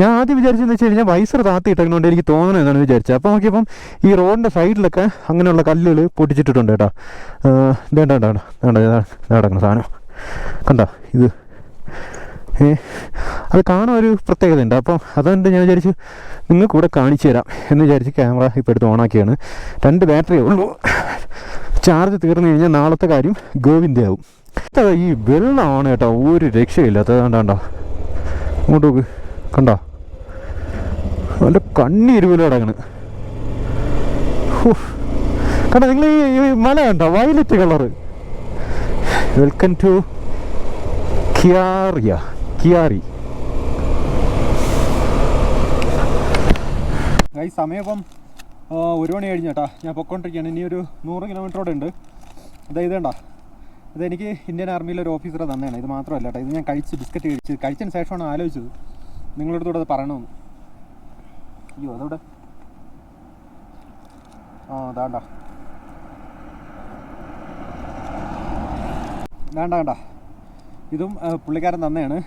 ഞാൻ ആദ്യം വിചാരിച്ചെന്ന് വെച്ച് കഴിഞ്ഞാൽ വൈസർ താത്തി എനിക്ക് തോന്നണം എന്നാണ് വിചാരിച്ചത്. അപ്പോൾ നോക്കിയപ്പം ഈ റോഡിന്റെ സൈഡിലൊക്കെ അങ്ങനെയുള്ള കല്ലുകൾ പൊട്ടിച്ചിട്ടിട്ടുണ്ട് കേട്ടോ. വേണ്ട വേണ്ട വേണ്ട നടക്കുന്ന സാധനം. കണ്ടോ ഇത്? അത് കാണാൻ ഒരു പ്രത്യേകത ഉണ്ട് അപ്പം അതുകൊണ്ട് ഞാൻ വിചാരിച്ചു നിങ്ങൾക്ക് കൂടെ കാണിച്ചു തരാം എന്ന് വിചാരിച്ച് ക്യാമറ ഇപ്പോൾ എടുത്ത് ഓണാക്കിയാണ് രണ്ട് ബാറ്ററി ഉള്ളൂ. ചാർജ് തീർന്നു കഴിഞ്ഞാൽ നാളത്തെ കാര്യം ഗോവിന്ദയാവും. ഇത് ഈ വെള്ളമാണ് കേട്ടോ ഒരു രക്ഷയില്ലാത്തത് കണ്ടോ അങ്ങോട്ട് നോക്ക്. കണ്ടോ? അവന്റെ കണ്ണിരുവിലും അടങ്ങണ്. കണ്ടോ നിങ്ങൾ ഈ മല കണ്ടോ? Violet colour. വെൽക്കം ടു കിയാറിയ കിയാറി ഈ സമയം ഇപ്പം ഒരു മണി കഴിഞ്ഞ കേട്ടാ. ഞാൻ പൊക്കോണ്ടിരിക്കുകയാണ്. ഇനി ഒരു നൂറ് കിലോമീറ്ററോടെ ഉണ്ട്. അതാ ഇതേണ്ട അതെനിക്ക് ഇന്ത്യൻ ആർമിയിലെ ഒരു ഓഫീസറെ തന്നെയാണ്. ഇത് മാത്രമല്ല കേട്ടോ. ഇത് ഞാൻ കഴിച്ച് ബിസ്ക്കറ്റ് കഴിച്ച് കഴിച്ചതിന് ശേഷമാണ് ആലോചിച്ചത്. നിങ്ങളുടെ അടുത്തൂടെ അത് പറയണമെന്ന്. അയ്യോ അതവിടെ? ആ അതാണ്ട വേണ്ട വേണ്ട ഇതും പുള്ളിക്കാരൻ തന്നെയാണ്.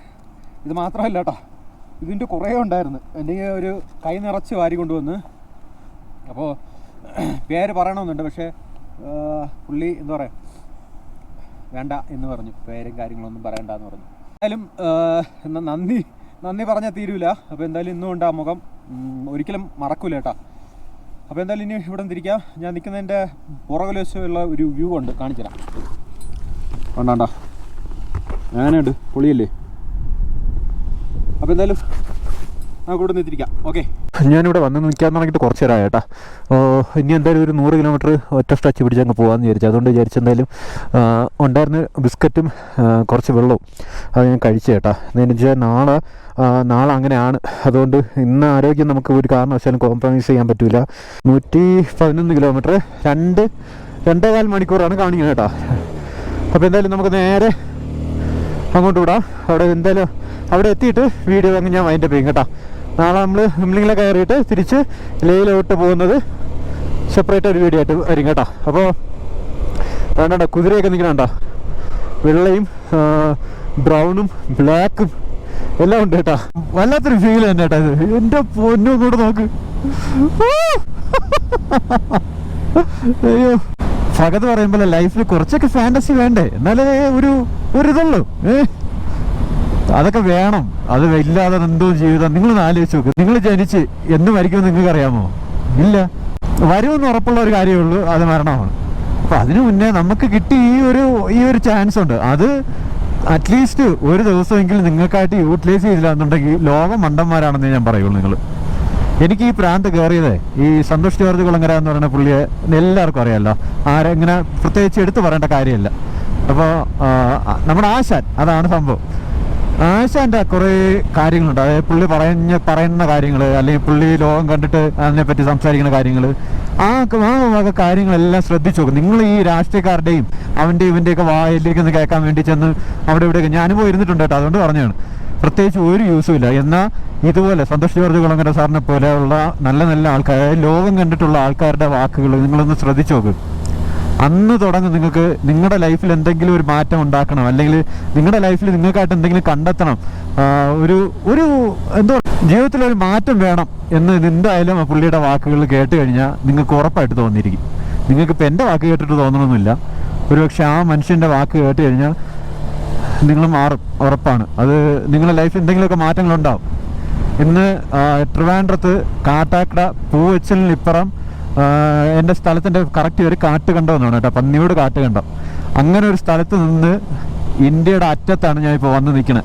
ഇത് മാത്രമല്ല കേട്ടോ ഇതിന്റെ കുറേ ഉണ്ടായിരുന്നു. എന്റെ ഒരു കൈ നിറച്ച് വാരി കൊണ്ടുവന്ന്. അപ്പോൾ പേര് പറയണമെന്നുണ്ട്. പക്ഷേ പുള്ളി എന്താ പറയുക വേണ്ട എന്ന് പറഞ്ഞു. പേരും കാര്യങ്ങളൊന്നും പറയണ്ടെന്ന് പറഞ്ഞു. എന്തായാലും എന്നാൽ എന്നാ നന്ദി. നന്ദി പറഞ്ഞാൽ തീരൂല. അപ്പോൾ എന്തായാലും ഇന്നും ഉണ്ട് ആ മുഖം. ഒരിക്കലും മറക്കൂല കേട്ടോ അപ്പോൾ എന്തായാലും ഇനി ഇവിടെ തിരിക്കാം ഞാൻ നിൽക്കുന്നതിന്റെ പുറകിൽ ഒരു വ്യൂ ഉണ്ട്. കാണിച്ചു തരാം കണ്ടാണ്ടാ അങ്ങനെയുണ്ട് പൊളിയല്ലേ? അപ്പോൾ എന്തായാലും നമുക്ക് ഇവിടെ നിന്നിരിക്കാം ഓക്കെ ഞാനിവിടെ വന്ന് നിൽക്കാൻ തുടങ്ങിയിട്ട് കുറച്ച് നേരമായ കേട്ടോ. ഇനി എന്തായാലും ഒരു നൂറ് കിലോമീറ്റർ ഒറ്റ സ്ട്രെച്ച് പിടിച്ച് അങ്ങ് പോകാമെന്ന് വിചാരിച്ചു. അതുകൊണ്ട് വിചാരിച്ചു എന്തായാലും ഉണ്ടായിരുന്ന ബിസ്ക്കറ്റും കുറച്ച് വെള്ളവും അത് ഞാൻ കഴിച്ചു കേട്ടോ. എന്ന് വെച്ചാൽ നാളെ നാളെ അങ്ങനെയാണ് അതുകൊണ്ട് ഇന്ന് ആരോഗ്യം നമുക്ക് ഒരു കാരണവശാലും കോംപ്രമൈസ് ചെയ്യാൻ പറ്റില്ല നൂറ്റി പതിനൊന്ന് കിലോമീറ്റർ രണ്ട് രണ്ടേകാൽ മണിക്കൂറാണ് കാണിക്കുന്നത് കേട്ടോ. അപ്പോൾ എന്തായാലും നമുക്ക് നേരെ അങ്ങോട്ട് വിടാം. അവിടെ എന്തായാലും അവിടെ എത്തിയിട്ട് വീഡിയോ അങ്ങ് ഞാൻ വൈൻഡപ്പ് ചെയ്യും കേട്ടോ. നാളെ നമ്മൾ ഹിംലിങ്ങിലെ കയറിയിട്ട് തിരിച്ച് ലേയിലോട്ട് പോകുന്നത് സെപ്പറേറ്റ് ഒരു വീഡിയോ ആയിട്ട് വരും കേട്ടോ. അപ്പോൾ വേണ്ട കുതിരയൊക്കെ നിൽക്കണണ്ട വെള്ളയും ബ്രൗണും ബ്ലാക്കും എല്ലാം ഉണ്ട് കേട്ടോ. വല്ലാത്തൊരു ഫീൽ തന്നെ കേട്ടോ എന്റെ പൊന്നും കൂടെ നോക്ക്. അയ്യോ. ഭഗത് പറയുമ്പോൾ ലൈഫിൽ കുറച്ചൊക്കെ ഫാന്റസി വേണ്ടേ? എന്നാലേ ഒരു ഒരു ഇതുള്ളൂ. ഏ? അതൊക്കെ വേണം. അത് ഇല്ലാതെ എന്തോ ജീവിതം നിങ്ങൾ ആലോചിച്ച് നോക്ക്. നിങ്ങൾ ജനിച്ച് എന്ന് മരിക്കുമെന്ന് നിങ്ങൾക്ക് അറിയാമോ ഇല്ല. വരുമെന്ന് ഉറപ്പുള്ള ഒരു കാര്യമേ ഉള്ളൂ. അത് മരണമാണ്. അപ്പൊ അതിനു മുന്നേ നമുക്ക് കിട്ടി ഈ ഒരു ഈ ഒരു ചാൻസ് ഉണ്ട്. അത് അറ്റ്ലീസ്റ്റ് ഒരു ദിവസമെങ്കിലും നിങ്ങൾക്കായിട്ട് യൂട്ടിലൈസ് ചെയ്തില്ല എന്നുണ്ടെങ്കിൽ ലോകം മണ്ടന്മാരാണെന്ന് ഞാൻ പറയുള്ളൂ നിങ്ങൾ എനിക്ക് ഈ പ്രാന്ത് കയറിയതേ ഈ സന്തോഷ് ജോർജ് കുളങ്ങര എന്ന് പറയുന്ന പുള്ളിയെ എല്ലാവർക്കും അറിയാമല്ലോ ആരെങ്ങനെ പ്രത്യേകിച്ച് എടുത്തു പറയേണ്ട കാര്യമില്ല. അപ്പോൾ നമ്മുടെ ആശാൻ. അതാണ് സംഭവം. ആശാന്റെ കുറേ കാര്യങ്ങളുണ്ട്. അതായത് പുള്ളി പറഞ്ഞ പറയുന്ന കാര്യങ്ങൾ അല്ലെങ്കിൽ പുള്ളി ലോകം കണ്ടിട്ട് അതിനെ പറ്റി സംസാരിക്കുന്ന കാര്യങ്ങൾ ആ വക കാര്യങ്ങളെല്ലാം ശ്രദ്ധിച്ചു നോക്കും. നിങ്ങൾ ഈ രാഷ്ട്രീയക്കാരുടെയും അവന്റെ ഇവന്റെയൊക്കെ വായിലേക്ക് ഒന്ന് കേൾക്കാൻ വേണ്ടി ചെന്ന് അവിടെ ഇവിടെ ഞാനും പോയി ഇരുന്നിട്ടുണ്ട് കേട്ടോ. അതുകൊണ്ട് പറഞ്ഞാണ് പ്രത്യേകിച്ച് ഒരു യൂസും ഇല്ല. എന്നാൽ ഇതുപോലെ സന്തോഷ് ജോർജ് കുളങ്ങര സാറിനെ പോലെയുള്ള നല്ല നല്ല ആൾക്കാർ ലോകം കണ്ടിട്ടുള്ള ആൾക്കാരുടെ വാക്കുകൾ നിങ്ങളൊന്ന് ശ്രദ്ധിച്ചു നോക്ക്. അന്ന് തുടങ്ങും നിങ്ങൾക്ക് നിങ്ങളുടെ ലൈഫിൽ എന്തെങ്കിലും ഒരു മാറ്റം ഉണ്ടാക്കണം. അല്ലെങ്കിൽ നിങ്ങളുടെ ലൈഫിൽ നിങ്ങൾക്കായിട്ട് എന്തെങ്കിലും കണ്ടെത്തണം. ഒരു ഒരു എന്തോ ജീവിതത്തിൽ ഒരു മാറ്റം വേണം എന്ന് എന്തായാലും ആ പുള്ളിയുടെ വാക്കുകൾ കേട്ട് കഴിഞ്ഞാൽ നിങ്ങൾക്ക് ഉറപ്പായിട്ട് തോന്നിയിരിക്കും. നിങ്ങൾക്ക് ഇപ്പം എന്റെ വാക്ക് കേട്ടിട്ട് തോന്നണമെന്നില്ല ഒരുപക്ഷെ ആ മനുഷ്യന്റെ വാക്ക് കേട്ട് കഴിഞ്ഞാൽ നിങ്ങൾ മാറും ഉറപ്പാണ്. അത് നിങ്ങളുടെ ലൈഫിൽ എന്തെങ്കിലുമൊക്കെ മാറ്റങ്ങളുണ്ടാവും. ഇന്ന് ട്രിവാൻഡ്രത്ത് കാട്ടാക്കട പൂവച്ചലിനിപ്പുറം എന്റെ സ്ഥലത്തിന്റെ കറക്റ്റ് ഒരു കാട്ട് കണ്ടോ എന്നാണ് കേട്ടോ പന്നിയോട് കാട്ട് കണ്ടോ അങ്ങനെ ഒരു സ്ഥലത്ത് നിന്ന് ഇന്ത്യയുടെ അറ്റത്താണ് ഞാൻ ഇപ്പോൾ വന്ന് നിൽക്കുന്നത്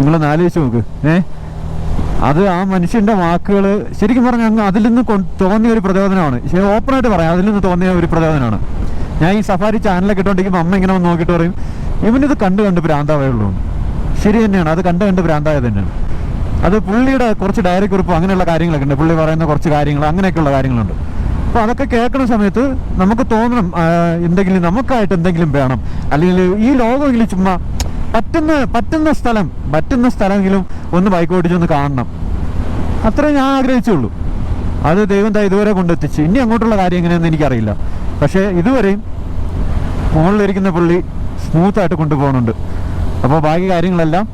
നിങ്ങൾ ആലോചിച്ച് നോക്ക്. ഏ? അത് ആ മനുഷ്യന്റെ വാക്കുകൾ ശരിക്കും പറഞ്ഞാൽ അങ്ങ് അതിൽ നിന്ന് തോന്നിയ ഒരു പ്രചോദനമാണ്. ശരി ഓപ്പണായിട്ട് പറയാം അതിൽ നിന്ന് തോന്നിയ ഒരു പ്രചോദനമാണ്. ഞാൻ ഈ സഫാരി ചാനലൊക്കെ ഇട്ടുകൊണ്ടിരിക്കുമ്പോൾ അമ്മ ഇങ്ങനെ വന്ന് നോക്കിയിട്ട് പറയും ഇവനിത് കണ്ട് കണ്ട് ഭ്രാന്താവേ ഉള്ളൂ. ശരി തന്നെയാണ് അത് കണ്ട് കണ്ട് ഭ്രാന്തായത് തന്നെയാണ്. അത് പുള്ളിയുടെ കുറച്ച് ഡയറി കുറിപ്പ് അങ്ങനെയുള്ള കാര്യങ്ങളൊക്കെ ഉണ്ട്. പുള്ളി പറയുന്ന കുറച്ച് കാര്യങ്ങൾ അങ്ങനെയൊക്കെയുള്ള കാര്യങ്ങളുണ്ട്. അപ്പോൾ അതൊക്കെ കേൾക്കുന്ന സമയത്ത് നമുക്ക് തോന്നണം എന്തെങ്കിലും നമുക്കായിട്ട് എന്തെങ്കിലും വേണം. അല്ലെങ്കിൽ ഈ ലോകമെങ്കിലും ചുമ്മാ പറ്റുന്ന പറ്റുന്ന സ്ഥലം പറ്റുന്ന സ്ഥലമെങ്കിലും ഒന്ന് ബൈക്ക് ഓടിച്ചൊന്ന് കാണണം. അത്രേ ഞാൻ ആഗ്രഹിച്ചുള്ളൂ. അത് ദൈവം ദാ ഇതുവരെ കൊണ്ടെത്തിച്ച്. ഇനി അങ്ങോട്ടുള്ള കാര്യം എങ്ങനെയാണെന്ന് എനിക്കറിയില്ല. പക്ഷേ ഇതുവരെയും മുകളിലിരിക്കുന്ന പുള്ളി സ്മൂത്തായിട്ട് കൊണ്ടുപോകുന്നുണ്ട്. അപ്പോൾ ബാക്കി കാര്യങ്ങളെല്ലാം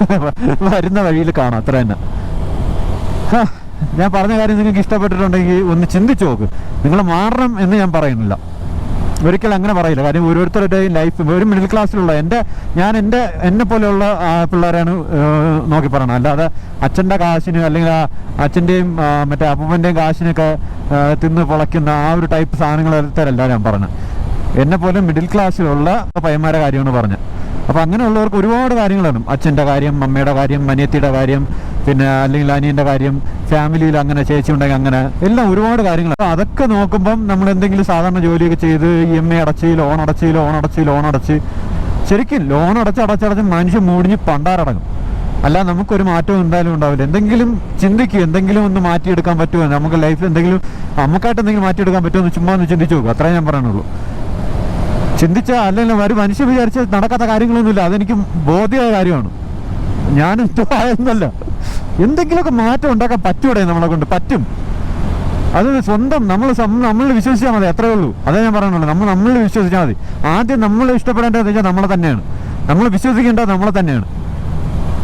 (laughs) വരുന്ന വഴിയിൽ കാണാം. അത്ര തന്നെ. ഞാൻ പറഞ്ഞ കാര്യം നിങ്ങൾക്ക് ഇഷ്ടപ്പെട്ടിട്ടുണ്ടെങ്കിൽ ഒന്ന് ചിന്തിച്ചു നോക്ക്. നിങ്ങൾ മാറണം എന്ന് ഞാൻ പറയുന്നില്ല. ഒരിക്കലും അങ്ങനെ പറയില്ല. കാര്യം ഓരോരുത്തരുടെയും ലൈഫ് ഒരു മിഡിൽ ക്ലാസ്സിലുള്ള എന്റെ ഞാൻ എന്റെ എന്നെ പോലെയുള്ള പിള്ളേരാണ് നോക്കി പറയണം അല്ലാതെ അച്ഛന്റെ കാശിന് അല്ലെങ്കിൽ അച്ഛന്റെയും മറ്റേ അപ്പൂപ്പന്റെയും കാശിനൊക്കെ തിന്ന് പൊളയ്ക്കുന്ന ആ ഒരു ടൈപ്പ് സാധനങ്ങളല്ല ഞാൻ പറഞ്ഞത്. എന്നെ പോലെ മിഡിൽ ക്ലാസ്സിലുള്ള പയ്യന്മാരെ കാര്യമാണ് പറഞ്ഞത്. അപ്പോൾ അങ്ങനെയുള്ളവർക്ക് ഒരുപാട് കാര്യങ്ങളാണ് അച്ഛന്റെ കാര്യം അമ്മയുടെ കാര്യം അനിയത്തിയുടെ കാര്യം പിന്നെ അല്ലെങ്കിൽ അനിയന്റെ കാര്യം ഫാമിലിയിൽ അങ്ങനെ ചേച്ചി ഉണ്ടെങ്കിൽ അങ്ങനെ എല്ലാം ഒരുപാട് കാര്യങ്ങൾ. അതൊക്കെ നോക്കുമ്പം നമ്മൾ എന്തെങ്കിലും സാധാരണ ജോലിയൊക്കെ ചെയ്ത് ഇ എം ഐ അടച്ച് ലോൺ അടച്ച് ലോൺ അടച്ച് ലോൺ അടച്ച്. ശരിക്കും ലോൺ അടച്ച് അടച്ചടച്ച് മനുഷ്യൻ മൂടിഞ്ഞ് പണ്ടാറടങ്ങും അല്ല നമുക്കൊരു മാറ്റവും എന്തായാലും ഉണ്ടാവില്ല. എന്തെങ്കിലും ചിന്തിക്കുക എന്തെങ്കിലും ഒന്ന് മാറ്റിയെടുക്കാൻ പറ്റുമോ? നമുക്ക് ലൈഫിൽ എന്തെങ്കിലും നമുക്കായിട്ട് എന്തെങ്കിലും മാറ്റിയെടുക്കാൻ പറ്റുമോ എന്ന് ചുമ്മാ ഒന്ന് ചിന്തിച്ചു നോക്കുക അത്രേ ഞാൻ പറയാനുള്ളൂ. ചിന്തിച്ച അല്ലെങ്കിൽ ഒരു മനുഷ്യ വിചാരിച്ച് നടക്കാത്ത കാര്യങ്ങളൊന്നുമില്ല. അതെനിക്ക് ബോധ്യമായ കാര്യമാണ്. ഞാൻ ഇഷ്ടമായെന്നല്ല എന്തെങ്കിലുമൊക്കെ മാറ്റം ഉണ്ടാക്കാൻ പറ്റൂടെ നമ്മളെ കൊണ്ട്? പറ്റും. അത് സ്വന്തം നമ്മൾ നമ്മൾ വിശ്വസിച്ചാൽ മതി അത്രേ ഉള്ളൂ. അതേ ഞാൻ പറയണല്ലോ നമ്മൾ നമ്മൾ വിശ്വസിച്ചാൽ മതി. ആദ്യം നമ്മൾ ഇഷ്ടപ്പെടേണ്ടതെന്ന് വെച്ചാൽ നമ്മളെ തന്നെയാണ്. നമ്മൾ വിശ്വസിക്കേണ്ടത് നമ്മളെ തന്നെയാണ്.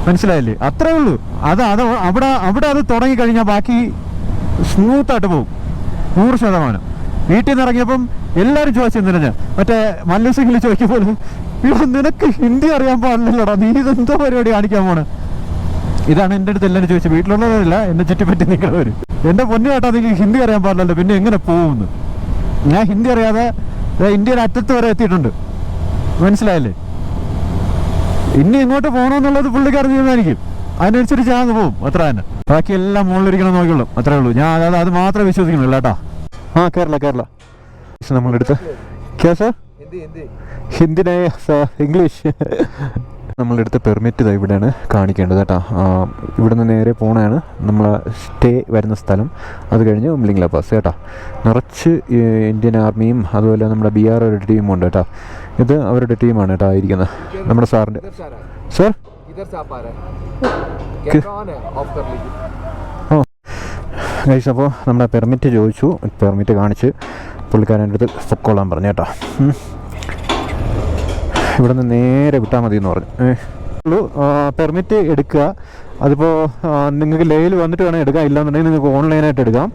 മനസ്സിലായില്ലേ? അത്രേ ഉള്ളൂ. അത് അത് അവിടെ അവിടെ അത് തുടങ്ങിക്കഴിഞ്ഞാൽ ബാക്കി സ്മൂത്തായിട്ട് പോകും. നൂറ് ശതമാനം. വീട്ടിൽ നിന്ന് ഇറങ്ങിയപ്പം എല്ലാവരും ചോദിച്ചെന്തിനാ ഞാൻ മറ്റേ മല്ലു സിംഗിൽ ചോദിക്കുമ്പോൾ "ഇയ്യോ, നിനക്ക് ഹിന്ദി അറിയാൻ പാടില്ലല്ലോടാ നീ ഇതെന്തോ പരിപാടി കാണിക്കാൻ പോണ്? ഇതാണ് എന്റെ അടുത്ത് എല്ലാവരും ചോദിച്ചത്. വീട്ടിലുള്ളവരല്ല എന്നെ ചുറ്റിപ്പറ്റി നിൽക്കുന്നവർ എന്റെ പൊന്നു കേട്ടാ നിങ്ങൾക്ക് ഹിന്ദി അറിയാൻ പാടില്ലല്ലോ പിന്നെ എങ്ങനെ പോകുമെന്ന് ഞാൻ ഹിന്ദി അറിയാതെ ഇന്ത്യയിൽ അറ്റത്ത് വരെ എത്തിയിട്ടുണ്ട്. മനസ്സിലായല്ലേ? ഇനി എങ്ങോട്ട് പോകണമെന്നുള്ളത് പുള്ളിക്കാരൻ തീരുമാനിക്കും. അതിനനുസരിച്ച് ഞാൻ പോകും. അത്ര തന്നെ ബാക്കി എല്ലാം മുകളിലിരിക്കണം നോക്കിയുള്ളൂ അത്രേ ഉള്ളൂ. ഞാൻ അതായത് അത് മാത്രമേ വിശ്വസിക്കുന്നുള്ളൂ കേട്ടോ. ആ കേരള കേരള. നമ്മളെടുത്ത്. ക്യാഷ് ഹിന്ദി ഇംഗ്ലീഷ് (laughs) നമ്മളെടുത്ത പെർമിറ്റ് ഇതാ ഇവിടെയാണ് കാണിക്കേണ്ടത് കേട്ടോ. ഇവിടെ നിന്ന് നേരെ പോകണതാണ് നമ്മൾ സ്റ്റേ വരുന്ന സ്ഥലം. അത് കഴിഞ്ഞ് ഉംലിംഗ്ല പാസ് കേട്ടോ. നിറച്ച് ഇന്ത്യൻ ആർമിയും അതുപോലെ നമ്മുടെ ബി ആർ ഒരു ടീമും ഉണ്ട് കേട്ടോ. ഇത് അവരുടെ ടീമാണ് കേട്ടോ ഇരിക്കുന്നത്. നമ്മുടെ സാറിന്റെ സാർ ഗൈസ് അപ്പോൾ നമ്മുടെ പെർമിറ്റ് ചോദിച്ചു. പെർമിറ്റ് കാണിച്ച് പുള്ളിക്കാരന്റെ അടുത്ത് പൊക്കോളാൻ പറഞ്ഞു കേട്ടോ. ഇവിടെ നിന്ന് നേരെ വിട്ടാൽ മതി എന്ന് പറഞ്ഞു ഏഹ് പെർമിറ്റ് എടുക്കുക. അതിപ്പോൾ നിങ്ങൾക്ക് ലേയിൽ വന്നിട്ട് വേണം എടുക്കാം ഇല്ലാന്നുണ്ടെങ്കിൽ നിങ്ങൾക്ക് ഓൺലൈനായിട്ട് എടുക്കാം.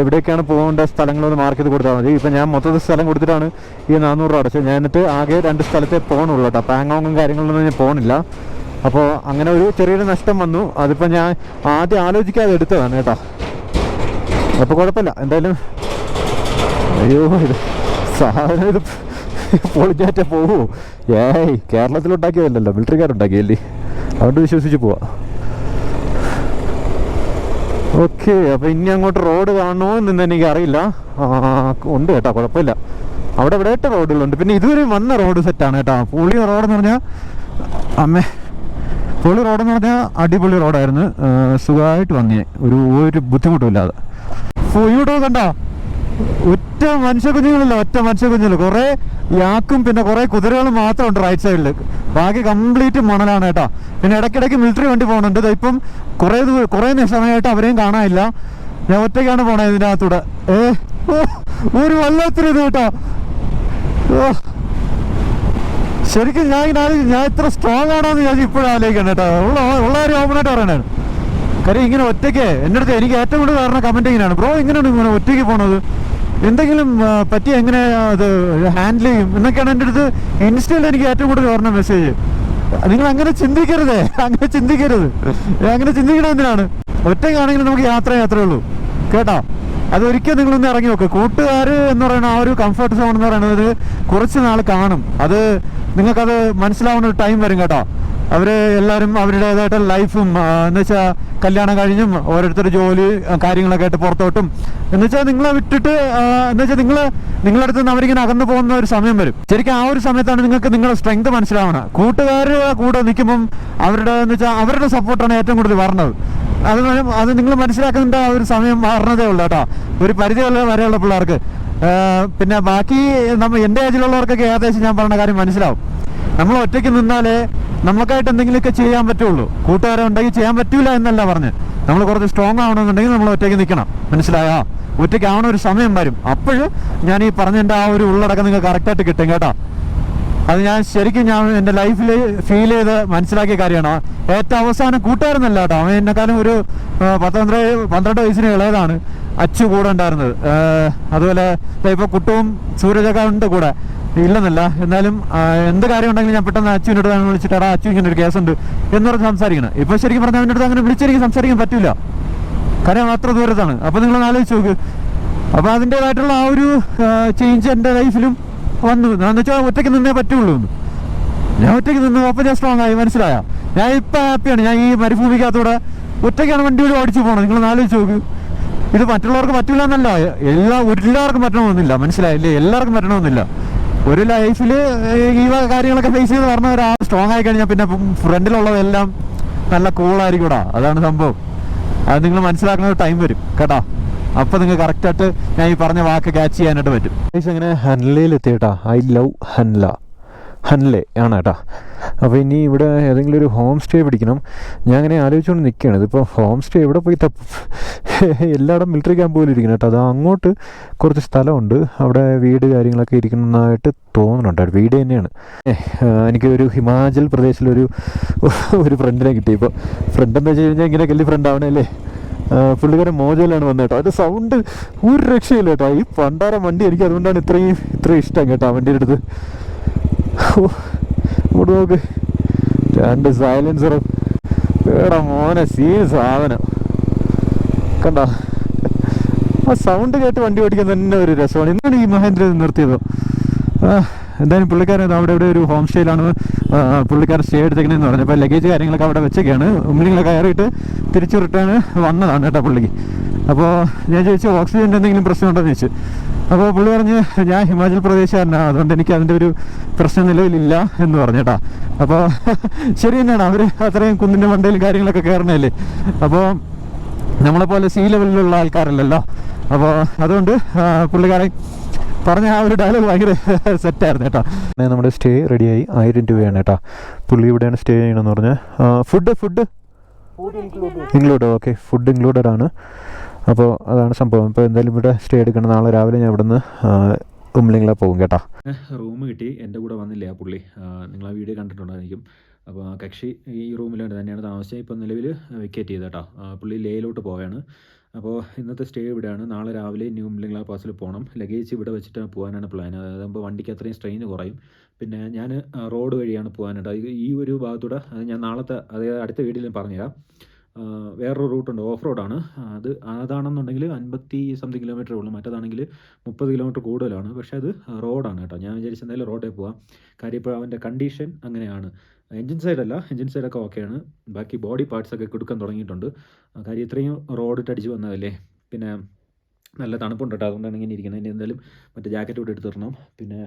എവിടേക്കാണ് പോകേണ്ട സ്ഥലങ്ങളൊന്ന് മാർക്ക് ചെയ്ത് കൊടുത്താൽ മതി. ഇപ്പം ഞാൻ മൊത്തത്തിൽ സ്ഥലം കൊടുത്തിട്ടാണ് ഈ നാനൂറ് രൂപ അടച്ചത്. ഞാൻ എന്നിട്ട് ആകെ രണ്ട് സ്ഥലത്തെ പോകണുള്ളൂ കേട്ടോ. പാങ്ങോങ്ങും കാര്യങ്ങളൊന്നും ഞാൻ പോകണില്ല അപ്പോൾ അങ്ങനെ ഒരു ചെറിയൊരു നഷ്ടം വന്നു. അതിപ്പോൾ ഞാൻ ആദ്യം ആലോചിക്കാതെ എടുത്തതാണ് കേട്ടോ. അപ്പോൾ കുഴപ്പമില്ല. എന്തായാലും അയ്യോ ഇത് സാധനം ഇത് പൊളിഞ്ഞാറ്റ പോവോ. ഏയ് കേരളത്തിലുണ്ടാക്കിയതല്ലല്ലോ. മിലിറ്ററിക്കാരുണ്ടാക്കിയല്ലേ അതുകൊണ്ട് വിശ്വസിച്ച് പോവാ. ഓക്കെ അപ്പോൾ ഇനി അങ്ങോട്ട് റോഡ് കാണണോ എന്ന് എനിക്ക് അറിയില്ല. ഉണ്ട് കേട്ടോ കുഴപ്പമില്ല. അവിടെ ഇവിടെ റോഡുകളുണ്ട്. പിന്നെ ഇതുവരെ വന്ന റോഡ് സെറ്റാണ് കേട്ടോ. പുള്ളി റോഡെന്ന് പറഞ്ഞാൽ അമ്മേ പുള്ളി റോഡെന്ന് പറഞ്ഞാൽ അടിപൊളി റോഡായിരുന്നു. സുഖമായിട്ട് വന്നേ. ഒരു ഒരു ബുദ്ധിമുട്ടുമില്ലാതെ. ഇവിടെ കണ്ട? ഒറ്റ മനുഷ്യ കുഞ്ഞുങ്ങളില്ല ഒറ്റ മനുഷ്യ കുഞ്ഞുങ്ങൾ കുറെ യാക്കും പിന്നെ കുറെ കുതിരകളും മാത്രമുണ്ട് റൈറ്റ് സൈഡിൽ ബാക്കി കംപ്ലീറ്റ് മണലാണ് കേട്ടോ. പിന്നെ ഇടയ്ക്കിടയ്ക്ക് മിലിറ്ററി വണ്ടി പോകുന്നുണ്ട്. ഇപ്പം കുറേ കുറെ സമയമായിട്ട് അവരെയും കാണാനില്ല. ഞാൻ ഒറ്റയ്ക്കാണ് പോണത് ഇതിനകത്തൂടെ. ഏ ഒരു വല്ലാത്തൊരു ഇത് കേട്ടോ. ഓ. ശരിക്കും ഞാൻ ഞാൻ ഇത്ര സ്ട്രോങ് ആണോന്ന് ഞാൻ ഇപ്പോഴും ആലോചിക്കണം കേട്ടോ. ഉള്ള ഉള്ള കാര്യം ഓപ്പണായിട്ട് പറയണേ. കാര്യം ഇങ്ങനെ ഒറ്റയ്ക്ക് എന്റെ അടുത്ത് എനിക്ക് ഏറ്റവും കൂടുതൽ കാരണം കമന്റ് ഇങ്ങനെയാണ്. ബ്രോ എങ്ങനെയാണ് ഇങ്ങനെ ഒറ്റയ്ക്ക് പോണത്. എന്തെങ്കിലും പറ്റി എങ്ങനെ അത് ഹാൻഡിൽ ചെയ്യും? എന്നൊക്കെയാണ് എന്റെ അടുത്ത് ഇൻസ്റ്റയിൽ എനിക്ക് ഏറ്റവും കൂടുതൽ പറഞ്ഞ മെസ്സേജ് നിങ്ങൾ അങ്ങനെ ചിന്തിക്കരുതേ. (laughs) അങ്ങനെ ചിന്തിക്കരുത്. അങ്ങനെ ചിന്തിക്കണം എന്തിനാണ്? ഒറ്റയ്ക്കാണെങ്കിൽ നമുക്ക് യാത്ര യാത്രയേ ഉള്ളൂ. കേട്ടോ? അത് ഒരിക്കലും നിങ്ങളൊന്ന് ഇറങ്ങി നോക്കുക കൂട്ടുകാർ എന്ന് പറയുന്ന ആ ഒരു കംഫർട്ട് സോൺ എന്ന് പറയുന്നത് കുറച്ച് നാൾ കാണും. അത് നിങ്ങൾക്കത് മനസ്സിലാവുന്ന ഒരു ടൈം വരും കേട്ടോ. അവർ എല്ലാവരും അവരുടേതായിട്ട് ലൈഫും എന്ന് വെച്ചാൽ കല്യാണം കഴിഞ്ഞും ഓരോരുത്തർ ജോലി കാര്യങ്ങളൊക്കെ ആയിട്ട് പുറത്തോട്ടും. എന്ന് വെച്ചാൽ നിങ്ങളെ വിട്ടിട്ട് എന്ന് വെച്ചാൽ നിങ്ങൾ നിങ്ങളുടെ അടുത്ത് നിന്ന് അവരിങ്ങനെ അകന്നു പോകുന്ന ഒരു സമയം വരും. ശരിക്കും ആ ഒരു സമയത്താണ് നിങ്ങൾക്ക് നിങ്ങളുടെ സ്ട്രെങ്ത് മനസ്സിലാവണം കൂട്ടുകാർ കൂടെ നിൽക്കുമ്പം അവരുടെ എന്ന് വെച്ചാൽ അവരുടെ സപ്പോർട്ടാണ് ഏറ്റവും കൂടുതൽ പറഞ്ഞത് അത് അത് നിങ്ങൾ മനസ്സിലാക്കേണ്ട ഒരു സമയം മാറണതേ ഉള്ളൂ കേട്ടോ. ഒരു പരിധി വരെ വരെയുള്ള പിള്ളേർക്ക്. പിന്നെ ബാക്കി നമ്മൾ എന്റെ ഏജിലുള്ളവർക്കൊക്കെ ഏകദേശം ഞാൻ പറഞ്ഞ കാര്യം മനസ്സിലാവും. നമ്മൾ ഒറ്റയ്ക്ക് നിന്നാലേ നമുക്കായിട്ട് എന്തെങ്കിലുമൊക്കെ ചെയ്യാൻ പറ്റുള്ളൂ. കൂട്ടുകാരെ ഉണ്ടെങ്കിൽ ചെയ്യാൻ പറ്റൂല എന്നല്ല പറഞ്ഞ്. നമ്മൾ കുറച്ച് സ്ട്രോങ് ആവണമെന്നുണ്ടെങ്കിൽ നമ്മൾ ഒറ്റയ്ക്ക് നിൽക്കണം. മനസ്സിലായോ? ഒറ്റയ്ക്ക് ആവണ ഒരു സമയം വരും. അപ്പോൾ ഞാൻ ഈ പറഞ്ഞതിന്റെ ആ ഒരു ഉള്ളടക്കം നിങ്ങൾക്ക് കറക്റ്റായിട്ട് കിട്ടും കേട്ടോ. അത് ഞാൻ ശരിക്കും ഞാൻ എന്റെ ലൈഫിൽ ഫീൽ ചെയ്ത് മനസ്സിലാക്കിയ കാര്യമാണ്. ഏറ്റവും അവസാനം കൂട്ടുകാരനല്ല കേട്ടോ. അവൻ എന്നെക്കാളും ഒരു പത്തൊമ്പത് പന്ത്രണ്ട് വയസ്സിന് ഇളയതാണ്. അച്ചു കൂടെ ഉണ്ടായിരുന്നത് അതുപോലെ ഇപ്പോൾ ഇപ്പൊ കുട്ടവും സൂരജൊക്കെ ഉണ്ട് കൂടെ. ഇല്ലെന്നല്ല എന്നാലും എന്ത് കാര്യം ഉണ്ടെങ്കിലും ഞാൻ പെട്ടെന്ന് അച്ചുവിനോട് ഞാൻ വിളിച്ചിട്ട് എടാ അച്ചു ഇങ്ങനെ ഒരു കേസുണ്ട്. എന്ന് പറഞ്ഞ് സംസാരിക്കണം. ഇപ്പൊ ശരിക്കും പറഞ്ഞാൽ അവന്റെ അടുത്ത് അങ്ങനെ വിളിച്ചെനിക്ക് സംസാരിക്കാൻ പറ്റില്ല കാര്യം അത്ര ദൂരത്താണ്. അപ്പൊ നിങ്ങൾ ആലോചിച്ച് നോക്ക്. അപ്പൊ അതിന്റെതായിട്ടുള്ള ആ ഒരു ചേഞ്ച് എന്റെ ലൈഫിലും വന്നു. എന്ന് വെച്ചാൽ ഒറ്റയ്ക്ക് നിന്നേ പറ്റുള്ളൂ. ഞാൻ ഒറ്റയ്ക്ക് നിന്ന് അപ്പൊ ഞാൻ സ്ട്രോങ് ആയി. മനസ്സിലായ? ഞാൻ ഇപ്പൊ ഹാപ്പിയാണ് ഞാൻ ഈ മരുഭൂമിക്കകത്തൂടെ ഒറ്റയ്ക്കാണ് വണ്ടി വഴി ഓടിച്ചു പോകണം നിങ്ങൾ ആലോചിച്ച് നോക്ക്. ഇത് മറ്റുള്ളവർക്ക് പറ്റില്ല എന്നല്ല എല്ലാ എല്ലാവർക്കും പറ്റണമെന്നില്ല. മനസ്സിലായില്ലേ? എല്ലാവർക്കും പറ്റണമെന്നില്ല. ഒരു ലൈഫിൽ ഈ കാര്യങ്ങളൊക്കെ ഫേസ് ചെയ്ത് പറഞ്ഞ ഒരാൾ സ്ട്രോങ് ആയി കഴിഞ്ഞാൽ പിന്നെ ഫ്രണ്ടിലുള്ളതെല്ലാം നല്ല കൂളായിരിക്കൂടാ അതാണ് സംഭവം. അത് നിങ്ങൾ മനസ്സിലാക്കുന്ന ടൈം വരും. കേട്ടോ? അപ്പൊ നിങ്ങൾ കറക്റ്റായിട്ട് ഞാൻ ഈ പറഞ്ഞ വാക്ക് ക്യാച്ച് ചെയ്യാനായിട്ട് പറ്റും. അങ്ങനെ ഹൻലയിൽ എത്തിയിട്ടാ ഐ ലവ് ഹൻല. ഹൻലെ ആണ് കേട്ടോ. അപ്പോൾ ഇനി ഇവിടെ ഏതെങ്കിലും ഒരു ഹോം സ്റ്റേ പിടിക്കണം. ഞാൻ അങ്ങനെ ആലോചിച്ചുകൊണ്ട് നിൽക്കുകയാണ് ഇതിപ്പോൾ ഹോം സ്റ്റേ എവിടെ പോയി തപ്പും. എല്ലായിടം മിലിറ്ററി ക്യാമ്പ് പോലും ഇരിക്കണം കേട്ടോ. അത് അങ്ങോട്ട് കുറച്ച് സ്ഥലമുണ്ട്. അവിടെ വീട് കാര്യങ്ങളൊക്കെ ഇരിക്കുന്നതായിട്ട് തോന്നുന്നുണ്ട് വീട് തന്നെയാണ്. എനിക്ക് ഒരു ഹിമാചൽ പ്രദേശിലൊരു ഒരു ഫ്രണ്ടിനെ കിട്ടി. ഇപ്പോൾ ഫ്രണ്ട് എന്ന് വെച്ച് കഴിഞ്ഞാൽ ഇങ്ങനെ കല്ലി ഫ്രണ്ട് ആവണല്ലേ പുള്ളിക്കാരൻ മോജയിലാണ് വന്നത് കേട്ടോ. അതിന്റെ സൗണ്ട് ഒരു രക്ഷയില്ല കേട്ടോ. ഈ പണ്ടാരം വണ്ടി എനിക്ക് അതുകൊണ്ടാണ് ഇത്രയും ഇത്രയും ഇഷ്ടം കേട്ടോ വണ്ടിയുടെ അടുത്ത്. ഇങ്ങോട്ട് നോക്ക്. രണ്ട് സൈലൻസറും എടാ മോനെ സീൻ സാധനം. കണ്ട? ആ സൗണ്ട് കേട്ട് വണ്ടി ഓടിക്കാൻ തന്നെ ഒരു രസമാണ്. ഇന്നാണ് ഈ മഹേന്ദ്ര നിർത്തിയതോ? എന്തായാലും പുള്ളിക്കാരൻ അവിടെ ഇവിടെ ഒരു ഹോം സ്റ്റേയിലാണ് പുള്ളിക്കാരൻ സ്റ്റേ എടുത്തേക്കണെന്ന് പറഞ്ഞു അപ്പോൾ ലഗേജ് കാര്യങ്ങളൊക്കെ അവിടെ വെച്ചൊക്കെയാണ്. ഉമ്മിനിങ്ങളൊക്കെ കയറിയിട്ട് തിരിച്ചു റിട്ടേൺ വന്നതാണ് കേട്ടോ പുള്ളിക്ക്. അപ്പോൾ ഞാൻ ചോദിച്ചു ഓക്സിജന്റെ എന്തെങ്കിലും പ്രശ്നമുണ്ടോ എന്ന് ചോദിച്ചു. അപ്പോൾ പുള്ളി പറഞ്ഞ് ഞാൻ ഹിമാചൽ പ്രദേശുകാരനാണ് അതുകൊണ്ട് എനിക്ക് അതിന്റെ ഒരു പ്രശ്നം നിലവിലില്ല എന്ന് പറഞ്ഞു കേട്ടോ അപ്പോൾ (laughs) ശരി തന്നെയാണ് അവർ അത്രയും കുന്നിന്റെ മണ്ടയിലും കാര്യങ്ങളൊക്കെ കയറണല്ലേ അപ്പോൾ നമ്മളെപ്പോലെ സീ ലെവലിലുള്ള ആൾക്കാരല്ലല്ലോ. അപ്പോൾ അതുകൊണ്ട് പുള്ളിക്കാരൻ പറഞ്ഞ ആ ഒരു ഡയലോഗ് ഭയങ്കര (laughs) സെറ്റായിരുന്നു കേട്ടോ. പിന്നെ നമ്മുടെ സ്റ്റേ റെഡിയായി ആയിരം രൂപയാണ് കേട്ടോ പുള്ളി ഇവിടെയാണ് സ്റ്റേ ചെയ്യണമെന്ന് പറഞ്ഞാൽ food food include okay food included ആണ്. അപ്പോൾ അതാണ് സംഭവം. ഇപ്പോൾ എന്തായാലും ഇവിടെ സ്റ്റേ എടുക്കണം. നാളെ രാവിലെ ഞാൻ ഇവിടുന്ന് ഉമ്ലിങ്ങളെ പോകും കേട്ടോ. റൂം കിട്ടി. എന്റെ കൂടെ വന്നില്ല ആ പുള്ളി? നിങ്ങൾ ആ വീഡിയോ കണ്ടിട്ടുണ്ടായിരിക്കും. അപ്പോൾ കക്ഷി ഈ റൂമിലാണ് തന്നെയാണ് താമസിച്ചത്. ഇപ്പോൾ നിലവിൽ വെക്കേറ്റ് ചെയ്ത് കേട്ടോ. പുള്ളി ലേയിലോട്ട് പോവുകയാണ് അപ്പോൾ ഇന്നത്തെ സ്റ്റേ ഇവിടെയാണ്. നാളെ രാവിലെ ന്യൂ മില്ലിംഗ്ല പാസിൽ പോകണം ലഗേജ് ഇവിടെ വെച്ചിട്ട് പോകാനാണ് പ്ലാൻ അതാകുമ്പോൾ വണ്ടിക്ക് അത്രയും സ്ട്രെയിൻ കുറയും. പിന്നെ ഞാൻ റോഡ് വഴിയാണ് പോകാനായിട്ട് ഈ ഒരു ഭാഗത്തൂടെ ഞാൻ നാളത്തെ അതായത് അടുത്ത വീഡിയോയിൽ പറഞ്ഞുതരാം. വേറൊരു റൂട്ടുണ്ട് ഓഫ് റോഡാണ് അത് അതാണെന്നുണ്ടെങ്കിൽ അൻപത്തി സംതിങ് കിലോമീറ്റർ ഉള്ളൂ. മറ്റേതാണെങ്കിൽ മുപ്പത് കിലോമീറ്റർ കൂടുതലാണ്. പക്ഷേ അത് റോഡാണ് കേട്ടോ. ഞാൻ വിചാരിച്ച എന്തായാലും റോഡേ പോവാം. കാര്യം ഇപ്പോൾ അവന്റെ കണ്ടീഷൻ അങ്ങനെയാണ്. എൻജിൻ സൈഡല്ല എൻജിൻ സൈഡൊക്കെ ഓക്കെയാണ് ബാക്കി ബോഡി പാർട്സ് ഒക്കെ കൊടുക്കാൻ തുടങ്ങിയിട്ടുണ്ട്. കാര്യം ഇത്രയും റോഡിട്ട് അടിച്ച് വന്നതല്ലേ? പിന്നെ നല്ല തണുപ്പുണ്ട് കേട്ടോ. അതുകൊണ്ടാണ് ഇങ്ങനെ ഇരിക്കുന്നത്. ഇനി എന്തായാലും മറ്റേ ജാക്കറ്റ് കൂടെ എടുത്തിടണം പിന്നെ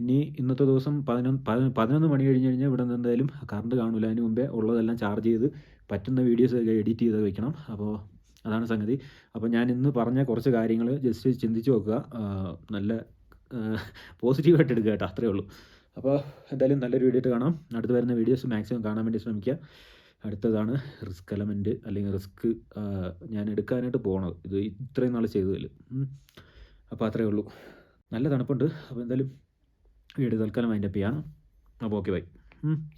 ഇനി ഇന്നത്തെ ദിവസം പതിനൊന്ന് പതിനൊന്ന് മണി കഴിഞ്ഞ് കഴിഞ്ഞാൽ ഇവിടെ നിന്ന് എന്തായാലും കറണ്ട് കാണില്ല അതിന് മുമ്പേ ഉള്ളതെല്ലാം ചാർജ് ചെയ്ത് പറ്റുന്ന വീഡിയോസ് ഒക്കെ എഡിറ്റ് ചെയ്ത് വെക്കണം. അപ്പോൾ അതാണ് സംഗതി. അപ്പോൾ ഞാൻ ഇന്ന് പറഞ്ഞ കുറച്ച് കാര്യങ്ങൾ ജസ്റ്റ് ചിന്തിച്ച് നോക്കുക. നല്ല പോസിറ്റീവായിട്ട് എടുക്കുക കേട്ടോ അത്രേ ഉള്ളൂ. അപ്പോൾ എന്തായാലും നല്ലൊരു വീഡിയോ ആയിട്ട് കാണാം. അടുത്ത് വരുന്ന വീഡിയോസ് മാക്സിമം കാണാൻ വേണ്ടി ശ്രമിക്കുക. അടുത്തതാണ് റിസ്ക് എലമെന്റ് അല്ലെങ്കിൽ റിസ്ക് ഞാൻ എടുക്കാനായിട്ട് പോകണത് ഇത് ഇത്രയും നാൾ ചെയ്തതിൽ അപ്പോൾ അത്രേ ഉള്ളൂ. നല്ല തണുപ്പുണ്ട്. അപ്പോൾ എന്തായാലും വീഡിയോ തൽക്കാലം അതിന്റെ അപ്പ് ചെയ്യാം. അപ്പോൾ ഓക്കെ ബൈ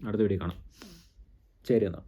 അടുത്ത വീഡിയോ കാണാം. ശരി എന്നാൽ